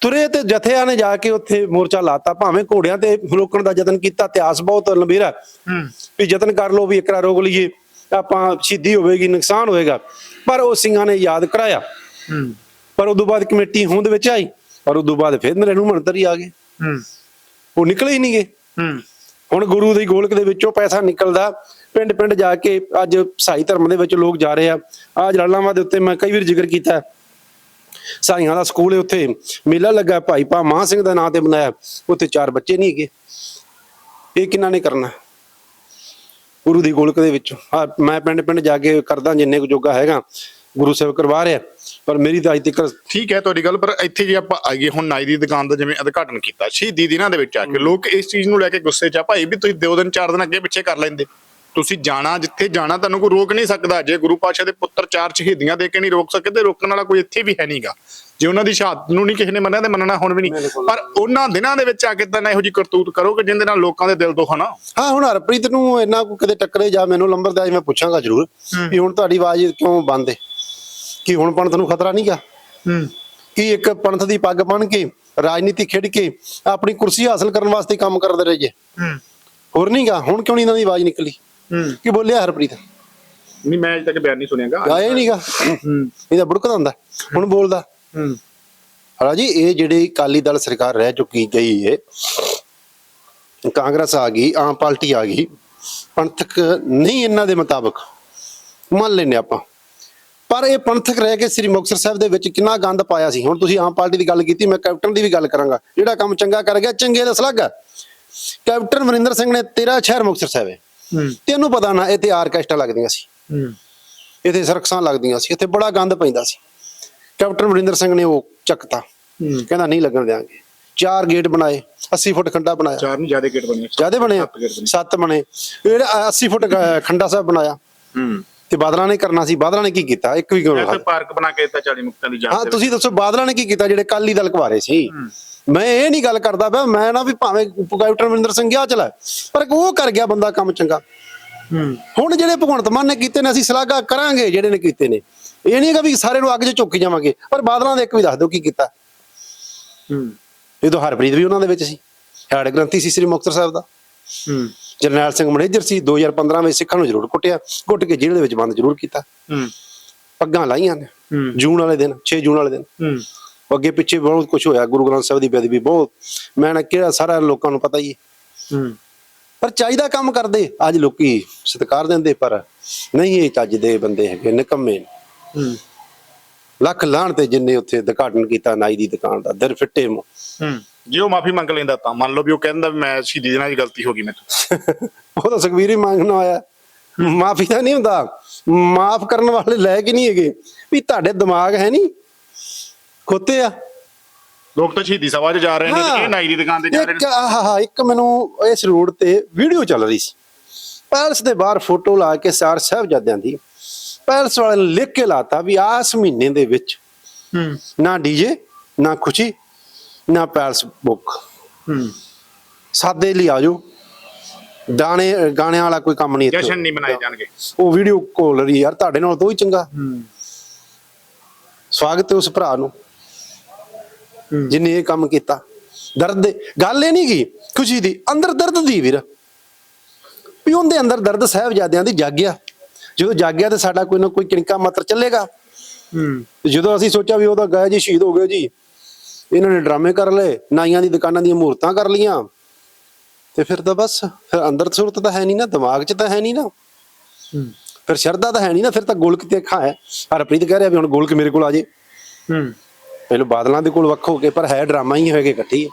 ਤੁਰੇ ਤੇ ਜਥਿਆਂ ਨੇ ਜਾ ਕੇ ਉੱਥੇ ਮੋਰਚਾ ਲਾਤਾ ਭਾਵੇਂ ਘੋੜਿਆਂ ਤੇ ਰੋਕਣ ਦਾ ਯਤਨ ਕੀਤਾ ਇਤਿਹਾਸ ਬਹੁਤ ਲੰਬੀਰਾ ਹੂੰ। ਵੀ ਯਤਨ ਕਰ ਲਓ ਵੀ ਇਕਰਾ ਰੋਕ ਲਈਏ ਆਪਾਂ ਸਿੱਧੀ ਹੋਵੇਗੀ ਨੁਕਸਾਨ ਹੋਏਗਾ ਪਰ ਉਹ ਸਿੰਘਾਂ ਨੇ ਯਾਦ ਕਰਾਇਆ। ਪਰ ਉਦੋਂ ਬਾਅਦ ਕਮੇਟੀ ਹੋਂਦ ਵਿੱਚ ਆਈ। ਪਰ ਉਦੋਂ ਬਾਅਦ ਫਿਰ ਨਰੇਣੂ ਮੰਤਰੀ ਆ ਗਏ। ਹੂੰ। ਉਹ ਨਿਕਲੇ ਹੀ ਨਹੀਂਗੇ। ਹੂੰ। ਹੁਣ ਗੁਰੂ ਦੀ ਗੋਲਕ ਦੇ ਵਿੱਚੋਂ ਪੈਸਾ ਨਿਕਲਦਾ। ਪਿੰਡ ਪਿੰਡ ਜਾ ਕੇ ਅੱਜ ਸਾਈ ਧਰਮ ਦੇ ਵਿੱਚ ਲੋਕ ਜਾ ਰਹੇ ਆ। ਆ ਜਲਾਲਾਬਾਦ ਦੇ ਉੱਤੇ ਮੈਂ ਕਈ ਵਾਰ ਜ਼ਿਕਰ ਕੀਤਾ। ਸਾਈਆਂ ਦਾ ਸਕੂਲ ਹੈ ਉੱਥੇ। ਮੇਲਾ ਲੱਗਾ। ਭਾਈ ਪਾ ਮਾਹ ਸਿੰਘ ਦਾ ਨਾਂ ਤੇ ਬਣਾਇਆ। ਉੱਥੇ ਚਾਰ ਬੱਚੇ ਨਹੀਂ ਹੈਗੇ। ਇਹ ਕਿਹਨਾਂ ਨੇ ਕਰਨਾ? ਗੁਰੂ ਦੀ ਗੋਲਕ ਦੇ ਵਿੱਚ। ਮੈਂ ਪਿੰਡ ਪਿੰਡ ਜਾ ਕੇ ਕਰਦਾ ਜਿੰਨੇ ਕੁ ਜੋਗਾ ਹੈਗਾ। ਗੁਰੂ ਸਾਹਿਬ ਕਰਵਾ ਰਿਹਾ। ਪਰ ਮੇਰੀ ਤਾਂ ਅੱਜ ਤੱਕ ਠੀਕ ਹੈ ਤੁਹਾਡੀ ਗੱਲ ਪਰ ਇੱਥੇ ਜੇ ਆਪਾਂ ਆਈਏ ਹੁਣ ਨਾਈ ਦੀ ਦੁਕਾਨ ਦਾ ਜਿਵੇਂ ਉਦਘਾਟਨ ਕੀਤਾ ਸ਼ਹੀਦੀ ਦਿਨਾਂ ਦੇ ਵਿੱਚ ਆ ਕੇ ਲੋਕ ਇਸ ਚੀਜ਼ ਨੂੰ ਲੈ ਕੇ ਗੁੱਸੇ 'ਚ ਆ ਭਾਈ ਵੀ ਤੁਸੀਂ ਦੋ ਦਿਨ ਚਾਰ ਦਿਨ ਅੱਗੇ ਪਿੱਛੇ ਕਰ ਲੈਂਦੇ। ਤੁਸੀਂ ਜਾਣਾ ਜਿੱਥੇ ਜਾਣਾ ਤੁਹਾਨੂੰ ਕੋਈ ਰੋਕ ਨਹੀਂ ਸਕਦਾ। ਜੇ ਗੁਰੂ ਪਾਤਸ਼ਾਹ ਦੇ ਪੁੱਤਰ ਚਾਰ ਸ਼ਹੀਦੀਆਂ ਦੇ ਕੇ ਨਹੀਂ ਰੋਕ ਸਕੇ ਤੇ ਰੋਕਣ ਵਾਲਾ ਕੋਈ ਇੱਥੇ ਵੀ ਹੈ ਨਹੀਂਗਾ। ਜੇ ਉਹਨਾਂ ਦੀ ਸ਼ਹਾਦਤ ਨੂੰ ਨਹੀਂ ਕਿਸੇ ਨੇ ਮੰਨਿਆ ਤੇ ਮੰਨਣਾ ਹੁਣ ਵੀ ਨਹੀਂ। ਪਰ ਉਹਨਾਂ ਦਿਨਾਂ ਦੇ ਵਿੱਚ ਆ ਕੇ ਤਾਂ ਇਹੋ ਜੀ ਕਰਤੂਤ ਕਰੋ ਕਿ ਜਿੰਦੇ ਨਾਲ ਲੋਕਾਂ ਦੇ ਦਿਲ ਤੋਂ ਹਨਾ ਹਾਂ ਹੁਣ ਹਰਪ੍ਰੀਤ ਨੂੰ ਇੰਨਾ ਕੁ ਕਿਤੇ ਟੱਕਰੇ ਜਾ ਮੈਨੂੰ ਲੰਬਰਦਾਜ ਮੈਂ ਪੁੱਛਾਂਗਾ ਜ਼ਰੂਰ ਵੀ ਹੁਣ ਤੁਹਾਡੀ ਆਵਾਜ਼ ਕਿਉਂ ਬੰਦ ਹੈ? ਕਿ ਹੁਣ ਪੰਥ ਨੂੰ ਖਤਰਾ ਨਹੀਂਗਾ? ਹੂੰ। ਕਿ ਇੱਕ ਪੰਥ ਦੀ ਪੱਗ ਬਣ ਕੇ ਰਾਜਨੀਤੀ ਖੇਡ ਕੇ ਆਪਣੀ ਕੁਰਸੀ ਹਾਸਲ ਕਰਨ ਵਾਸਤੇ ਕੰਮ ਕਰਦੇ ਰਹੇ ਜੇ? ਹੂੰ। ਹੋਰ ਨਹੀਂਗਾ? ਹੁਣ ਕਿਉਂ ਨਹੀਂ ਇਹਨਾਂ ਦੀ ਆਵਾਜ਼ ਨਿਕਲੀ? ਹੂੰ। ਕੀ ਬੋਲਿਆ ਹਰਪ੍ਰੀਤ? ਨਹੀਂ ਮੈਂ ਅਜੇ ਤੱਕ ਬਿਆਨ ਨਹੀਂ ਸੁਣਿਆਗਾ। ਆਇਆ ਨਹੀਂਗਾ? ਹੂੰ। ਇਹਦਾ ਬੁੜਕਦਾ ਹੁੰਦਾ? ਹੁਣ ਬੋਲਦਾ। ਹੂੰ। ਹਾਲਾ ਜੀ ਇਹ ਜਿਹੜੀ ਕਾਲੀ ਦਲ ਸਰਕਾਰ ਰਹਿ ਚੁੱਕੀ ਗਈ ਹੈ ਕਾਂਗਰਸ ਆ ਗਈ ਆਮ ਪਾਰਟੀ ਆ ਗਈ ਪੰਥਕ ਨਹੀਂ ਇਹਨਾਂ ਦੇ ਮੁਤਾਬਕ। ਮੰਨ ਲੈਨੇ ਆਪਾਂ। ਪਰ ਇਹ ਪੰਥਕ ਰਹਿ ਕੇ ਸ੍ਰੀ ਮੁਕਤਸਰ ਸਾਹਿਬ ਦੇ ਵਿੱਚ ਕਿੰਨਾ ਗੰਦ ਪਾਇਆ ਸੀ। ਹੁਣ ਤੁਸੀਂ ਆਮ ਪਾਰਟੀ ਦੀ ਗੱਲ ਕੀਤੀ ਮੈਂ ਕੈਪਟਨ ਦੀ ਵੀ ਗੱਲ ਕਰਾਂਗਾ। ਜਿਹੜਾ ਕੰਮ ਚੰਗਾ ਕਰ ਗਿਆ ਚੰਗੇ ਦਾ ਸਲਾਘਾ ਕੈਪਟਨ ਅਮਰਿੰਦਰ ਸਿੰਘ ਨੇ ਤੇਰਾ ਸ਼ਹਿਰ ਮੁਕਤਸਰ ਸਾਹਿਬ ਹੈ। ਤੈਨੂੰ ਪਤਾ ਨਾ ਇੱਥੇ ਆਰਕੈਸਟਰਾ ਲੱਗਦੀਆਂ ਸੀ। ਇੱਥੇ ਸਰਕਸਾਂ ਲੱਗਦੀਆਂ ਸੀ। ਇੱਥੇ ਬੜਾ ਗੰਦ ਪੈਂਦਾ ਸੀ। ਕੈਪਟਨ ਅਮਰਿੰਦਰ ਸਿੰਘ ਨੇ ਉਹ ਚੱਕਤਾ। ਕਹਿੰਦਾ ਨਹੀਂ ਲੱਗਣ ਦਿਆਂਗੇ। ਚਾਰ ਗੇਟ ਬਣਾਏ 80 ਫੁੱਟ ਖੰਡਾ ਬਣਾਇਆ। ਚਾਰ ਨੂੰ ਜ਼ਿਆਦਾ ਗੇਟ ਬਣੇ। ਜਿਆਦੇ ਬਣੇ ਸੱਤ ਬਣੇ। ਇਹ 80 ਫੁੱਟ ਖੰਡਾ ਸਾਹਿਬ ਬਣਾਇਆ। ਹੂੰ। ਤੇ ਬਾਦਲਾਂ ਨੇ ਕਰਨਾ ਸੀ ਬਾਦਲਾਂ ਨੇ ਕੀ ਕੀਤਾ? ਇੱਕ ਵੀ ਕਿਉਂ ਨਾ ਪਾਰਕ ਬਣਾ ਕੇ ਦਿੱਤਾ 40 ਮੁਕਤਾਂ ਦੀ ਹਾਂ ਜਾਨ ਦੇ ਤੁਸੀਂ ਦੱਸੋ ਬਾਦਲਾਂ ਨੇ ਕੀ ਕੀਤਾ ਜਿਹੜੇ ਕਾਲੀ ਦਲ ਕੁਆਰੇ ਸੀ? ਮੈਂ ਇਹ ਨਹੀਂ ਗੱਲ ਕਰਦਾ ਪਿਆ ਮੈਂ ਨਾ ਵੀ ਭਾਵੇਂ ਕੈਪਟਨ ਅਮਰਿੰਦਰ ਸਿੰਘ ਗਿਆ ਚਲਾ ਪਰ ਉਹ ਕਰ ਗਿਆ ਬੰਦਾ ਕੰਮ ਚੰਗਾ। ਹੂੰ। ਹੁਣ ਜਿਹੜੇ ਭਗਵੰਤ ਮਾਨ ਨੇ ਕੀਤੇ ਨੇ ਅਸੀਂ ਸਲਾਘਾ ਕਰਾਂਗੇ ਜਿਹੜੇ ਨੇ ਕੀਤੇ ਨੇ। ਇਹ ਨਹੀਂ ਹੈਗਾ ਵੀ ਸਾਰੇ ਨੂੰ ਅੱਗ 'ਚ ਝੁੱਕ ਜਾਵਾਂਗੇ ਪਰ ਬਾਦਲਾਂ ਦੇ ਇੱਕ ਵੀ ਦੱਸ ਦਿਓ ਕੀ ਕੀਤਾ। ਹੂੰ। ਜਦੋਂ ਹਰਪ੍ਰੀਤ ਵੀ ਉਹਨਾਂ ਦੇ ਵਿੱਚ ਸੀ ਹੈਡ ਗ੍ਰੰਥੀ ਸੀ ਸ੍ਰੀ ਮੁਕਤਸਰ ਸਾਹਿਬ ਦਾ। ਹੂੰ। ਜਰਨੈਲ ਸਿੰਘ ਮਨੇਜਰ ਸੀ 2015 ਵਿੱਚ ਸਿੱਖਾਂ ਨੂੰ ਜ਼ਰੂਰ ਕੁੱਟਿਆ ਕੁੱਟ ਕੇ ਜੇਲ੍ਹ ਦੇ ਵਿੱਚ ਬੰਦ ਜ਼ਰੂਰ ਕੀਤਾ। ਹੂੰ। ਪੱਗਾਂ ਲਾਈਆਂ ਨੇ ਜੂਨ ਵਾਲੇ ਦਿਨ 6 ਜੂਨ ਵਾਲੇ ਦਿਨ। ਹੂੰ। ਅੱਗੇ ਪਿੱਛੇ ਬਹੁਤ ਕੁਝ ਹੋਇਆ ਗੁਰੂ ਗ੍ਰੰਥ ਸਾਹਿਬ ਦੀ ਬੇਅਦਬੀ ਬਹੁਤ। ਮੈਂ ਨਾ ਕਿਹਾ ਸਾਰਾ ਲੋਕਾਂ ਨੂੰ ਪਤਾ ਹੀ ਹੈ। ਪਰ ਚਾਹੀਦਾ ਕੰਮ ਕਰਦੇ ਅੱਜ ਲੋਕੀ ਸਤਿਕਾਰ ਦਿੰਦੇ ਪਰ ਨਹੀਂ ਇਹ ਚੱਜ ਦੇ ਬੰਦੇ ਹੈਗੇ ਨਿਕੰਮੇ ਲੱਖ ਲਾਹਣ ਤੇ ਜਿੰਨੇ ਉੱਥੇ ਉਦਘਾਟਨ ਕੀਤਾ ਨਾਈ ਦੀ ਦੁਕਾਨ ਦਾ ਦਰ ਫਿੱਟੇ ਮੂੰਹ। ਜੇ ਉਹ ਮਾਫੀ ਮੰਗ ਲੈਂਦਾ ਤਾਂ ਮੰਨ ਲਓ ਵੀ ਉਹ ਕਹਿੰਦਾ ਵੀ ਮੈਂ ਸ਼ਹੀਦੀ ਦੇ ਨਾਲ ਹੀ ਗਲਤੀ ਹੋ ਗਈ ਮੈਨੂੰ। ਉਹ ਤਾਂ ਸੁਖਵੀਰ ਹੀ ਮੰਗਣਾ ਆਇਆ ਮਾਫੀ ਤਾਂ ਨਹੀਂ ਹੁੰਦਾ। ਮਾਫ ਕਰਨ ਵਾਲੇ ਲੈ ਕੇ ਨਹੀਂ ਹੈਗੇ। ਵੀ ਤੁਹਾਡੇ ਦਿਮਾਗ ਹੈ ਨਹੀਂ ਖੋਤੇ ਆ। ਲੋਕ ਤਾਂ ਸ਼ਹੀਦੀ ਸਭਾ 'ਚ ਜਾ ਰਹੇ ਨੇ ਤੇ ਇਹ ਨਾਈ ਦੀ ਦੁਕਾਨ ਤੇ ਜਾ ਰਹੇ ਇੱਕ ਆਹ ਇੱਕ ਮੈਨੂੰ ਇਸ ਰੋਡ ਤੇ ਵੀਡੀਓ ਚੱਲ ਰਹੀ ਸੀ। ਪੈਲਸ ਦੇ ਬਾਹਰ ਫੋਟੋ ਲਾ ਕੇ ਸਾਰ ਸਾਹਿਬਜ਼ਾਦਿਆਂ ਦੀ। ਪੈਲਸ ਵਾਲੇ ਨੇ ਲਿਖ ਕੇ ਲਾਤਾ ਵੀ ਆਸ ਮਹੀਨੇ ਦੇ ਵਿੱਚ ਨੇ ਹੂੰ। ਨਾ ਡੀਜੇ ਨਾ ਖੁਸ਼ੀ ਨਾ ਪੈਲਸ ਬੁੱਕ। ਹੂੰ। ਸਾਦੇ ਲਈ ਆਜੋ। ਦਾਣੇ ਗਾਣਿਆਂ ਵਾਲਾ ਕੋਈ ਕੰਮ ਨਹੀਂ ਇੱਥੇ। ਜਸ਼ਨ ਨਹੀਂ ਮਨਾਏ ਜਾਣਗੇ। ਉਹ ਵੀਡੀਓ ਕਾਲ ਰਹੀ ਯਾਰ ਤੁਹਾਡੇ ਨਾਲ ਤੋਂ ਹੀ ਚੰਗਾ। ਹੂੰ। ਸਵਾਗਤ ਹੈ ਉਸ ਭਰਾ ਨੂੰ ਜਿਨੇ ਇਹ ਕੰਮ ਕੀਤਾ। ਦਰਦ ਦੇ ਗੱਲ ਇਹ ਨਹੀਂ ਗਈ ਖੁਸ਼ੀ ਦੀ ਅੰਦਰ ਦਰਦ ਦੀ ਵੀਰ। ਵੀ ਉਹਦੇ ਅੰਦਰ ਦਰਦ ਸਾਹਿਬਜ਼ਾਦਿਆਂ ਦੀ ਜਾਗਿਆ ਜਦੋਂ ਜਾਗਿਆ ਤੇ ਸਾਡਾ ਕੋਈ ਨਾ ਕੋਈ ਕਿਣਕਾ ਮਾਤਰ ਚੱਲੇਗਾ। ਹੂੰ। ਜਦੋਂ ਅਸੀਂ ਸੋਚਿਆ ਵੀ ਉਹਦਾ ਗਿਆ ਜੀ ਸ਼ਹੀਦ ਹੋ ਗਿਆ ਜੀ ਇਹਨਾਂ ਨੇ ਡਰਾਮੇ ਕਰ ਲਏ ਨਾਈਆਂ ਦੀ ਦੁਕਾਨਾਂ ਦੀਆਂ ਮੂਰਤਾਂ ਕਰ ਲੀਆਂ ਤੇ ਫਿਰ ਤਾਂ ਬਸ ਫਿਰ ਅੰਦਰ ਸੁਰਤ ਤਾਂ ਹੈ ਨਹੀਂ ਨਾ ਦਿਮਾਗ 'ਚ ਤਾਂ ਹੈ ਨਹੀਂ ਨਾ। ਹੂੰ। ਫਿਰ ਸ਼ਰਧਾ ਤਾਂ ਹੈ ਨਹੀਂ ਨਾ ਫਿਰ ਤਾਂ ਗੋਲਕ ਤੇ ਅੱਖਾਂ ਹੈ। ਹਰਪ੍ਰੀਤ ਕਹਿ ਰਿਹਾ ਵੀ ਹੁਣ ਗੋਲਕ ਮੇਰੇ ਕੋਲ ਆ ਜੇ। ਹੂੰ। ਪਹਿਲਾਂ ਬਾਦਲਾਂ ਦੇ ਕੋਲ ਵੱਖ ਹੋ ਕੇ, ਪਰ ਹੈ ਡਰਾਮਾ ਹੀ ਹੋਏਗੇ ਇਕੱਠੀ ਹੈ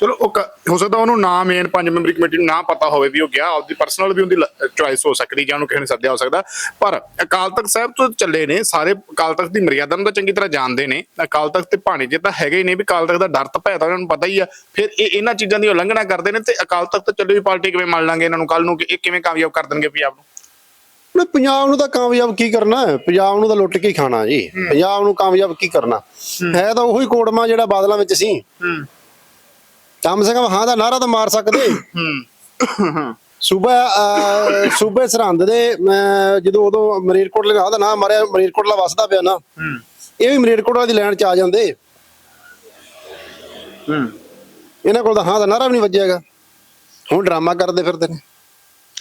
ਚਲੋ ਉਹ ਕ- ਹੋ ਸਕਦਾ ਉਹਨੂੰ ਨਾ ਮੇਨ ਪੰਜ ਮੈਂਬਰੀ ਕਮੇਟੀ ਨੂੰ ਨਾ ਪਤਾ ਹੋਵੇ ਵੀ ਉਹ ਗਿਆ, ਆਪਦੀ ਪਰਸਨਲ ਵੀ ਉਹਦੀ ਚੁਆਇਸ ਹੋ ਸਕਦੀ ਜਾਂ ਉਹਨੂੰ ਕਿਸੇ ਨੇ ਸੱਦਿਆ ਹੋ ਸਕਦਾ। ਪਰ ਅਕਾਲ ਤਖਤ ਸਾਹਿਬ ਤੋਂ ਚੱਲੇ ਨੇ, ਸਾਰੇ ਅਕਾਲ ਤਖਤ ਦੀ ਮਰਿਆਦਾ ਨੂੰ ਤਾਂ ਚੰਗੀ ਤਰ੍ਹਾਂ ਜਾਣਦੇ ਨੇ, ਅਕਾਲ ਤਖਤ ਤੇ ਭਾਣੇ ਜੇ ਤਾਂ ਹੈਗੇ ਹੀ ਨੇ ਵੀ ਅਕਾਲ ਤਖਤ ਦਾ ਡਰ ਤਾਂ ਭੈ ਤਾਂ ਉਹਨਾਂ ਨੂੰ ਪਤਾ ਹੀ ਆ। ਫਿਰ ਇਹ ਇਹਨਾਂ ਚੀਜ਼ਾਂ ਦੀ ਉਲੰਘਣਾ ਕਰਦੇ ਨੇ ਤੇ ਅਕਾਲ ਤਖਤ ਤੋਂ ਚੱਲੇ ਵੀ ਪਾਰਟੀ ਕਿਵੇਂ ਮੰਨ ਲਾਂਗੇ ਇਹਨਾਂ ਨੂੰ ਕੱਲ ਨੂੰ, ਕਿ ਇਹ ਕਿਵੇਂ ਕਾਮਯਾਬ ਕਰ ਦੇਣਗੇ ਪੰਜਾਬ ਨੂੰ? ਨਾ ਪੰਜਾਬ ਨੂੰ ਤਾਂ ਕਾਮਯਾਬ ਕੀ ਕਰਨਾ? ਹੈ ਪੰਜਾਬ ਨੂੰ ਤਾਂ ਲੁੱਟ ਕੇ ਹੀ ਖਾਣਾ ਜੀ। ਪੰਜਾਬ ਨੂੰ ਕਾਮਯਾਬ ਕੀ ਕਰਨਾ? ਹੈ। ਤਾਂ ਉਹੀ ਕੋੜਮਾ ਜਿਹੜਾ ਬਾਦਲਾਂ ਵਿੱਚ ਸੀ। ਹੂੰ। ਕਮ ਸੇ ਕਮ ਹਾਂ ਦਾ ਨਾਰਾ ਤਾਂ ਮਾਰ ਸਕਦੇ। ਹੂੰ। ਸੂਬਾ ਅਹ, ਸੂਬੇ ਸਰਹੰਦ ਦੇ ਅਹ, ਜਦੋਂ ਉਦੋਂ ਮਰੀਰਕੋਟਲੇ ਦਾ ਨਾਮ ਮਾਰਿਆ ਮਰੀਰਕੋਟਲਾ ਵਸਦਾ ਪਿਆ ਨਾ। ਹੂੰ। ਇਹ ਵੀ ਮਰੀਰਕੋਟਲਾ ਦੀ ਲਾਈਨ ਚ ਆ ਜਾਂਦੇ। ਹੂੰ। ਇਹਨਾਂ ਕੋਲ ਤਾਂ ਹਾਂ ਦਾ ਨਾਰਾ ਵੀ ਨਹੀਂ ਵੱਜਿਆਗਾ ਹੁਣ ਡਰਾਮਾ ਕਰਦੇ ਫਿਰਦੇ ਨੇ।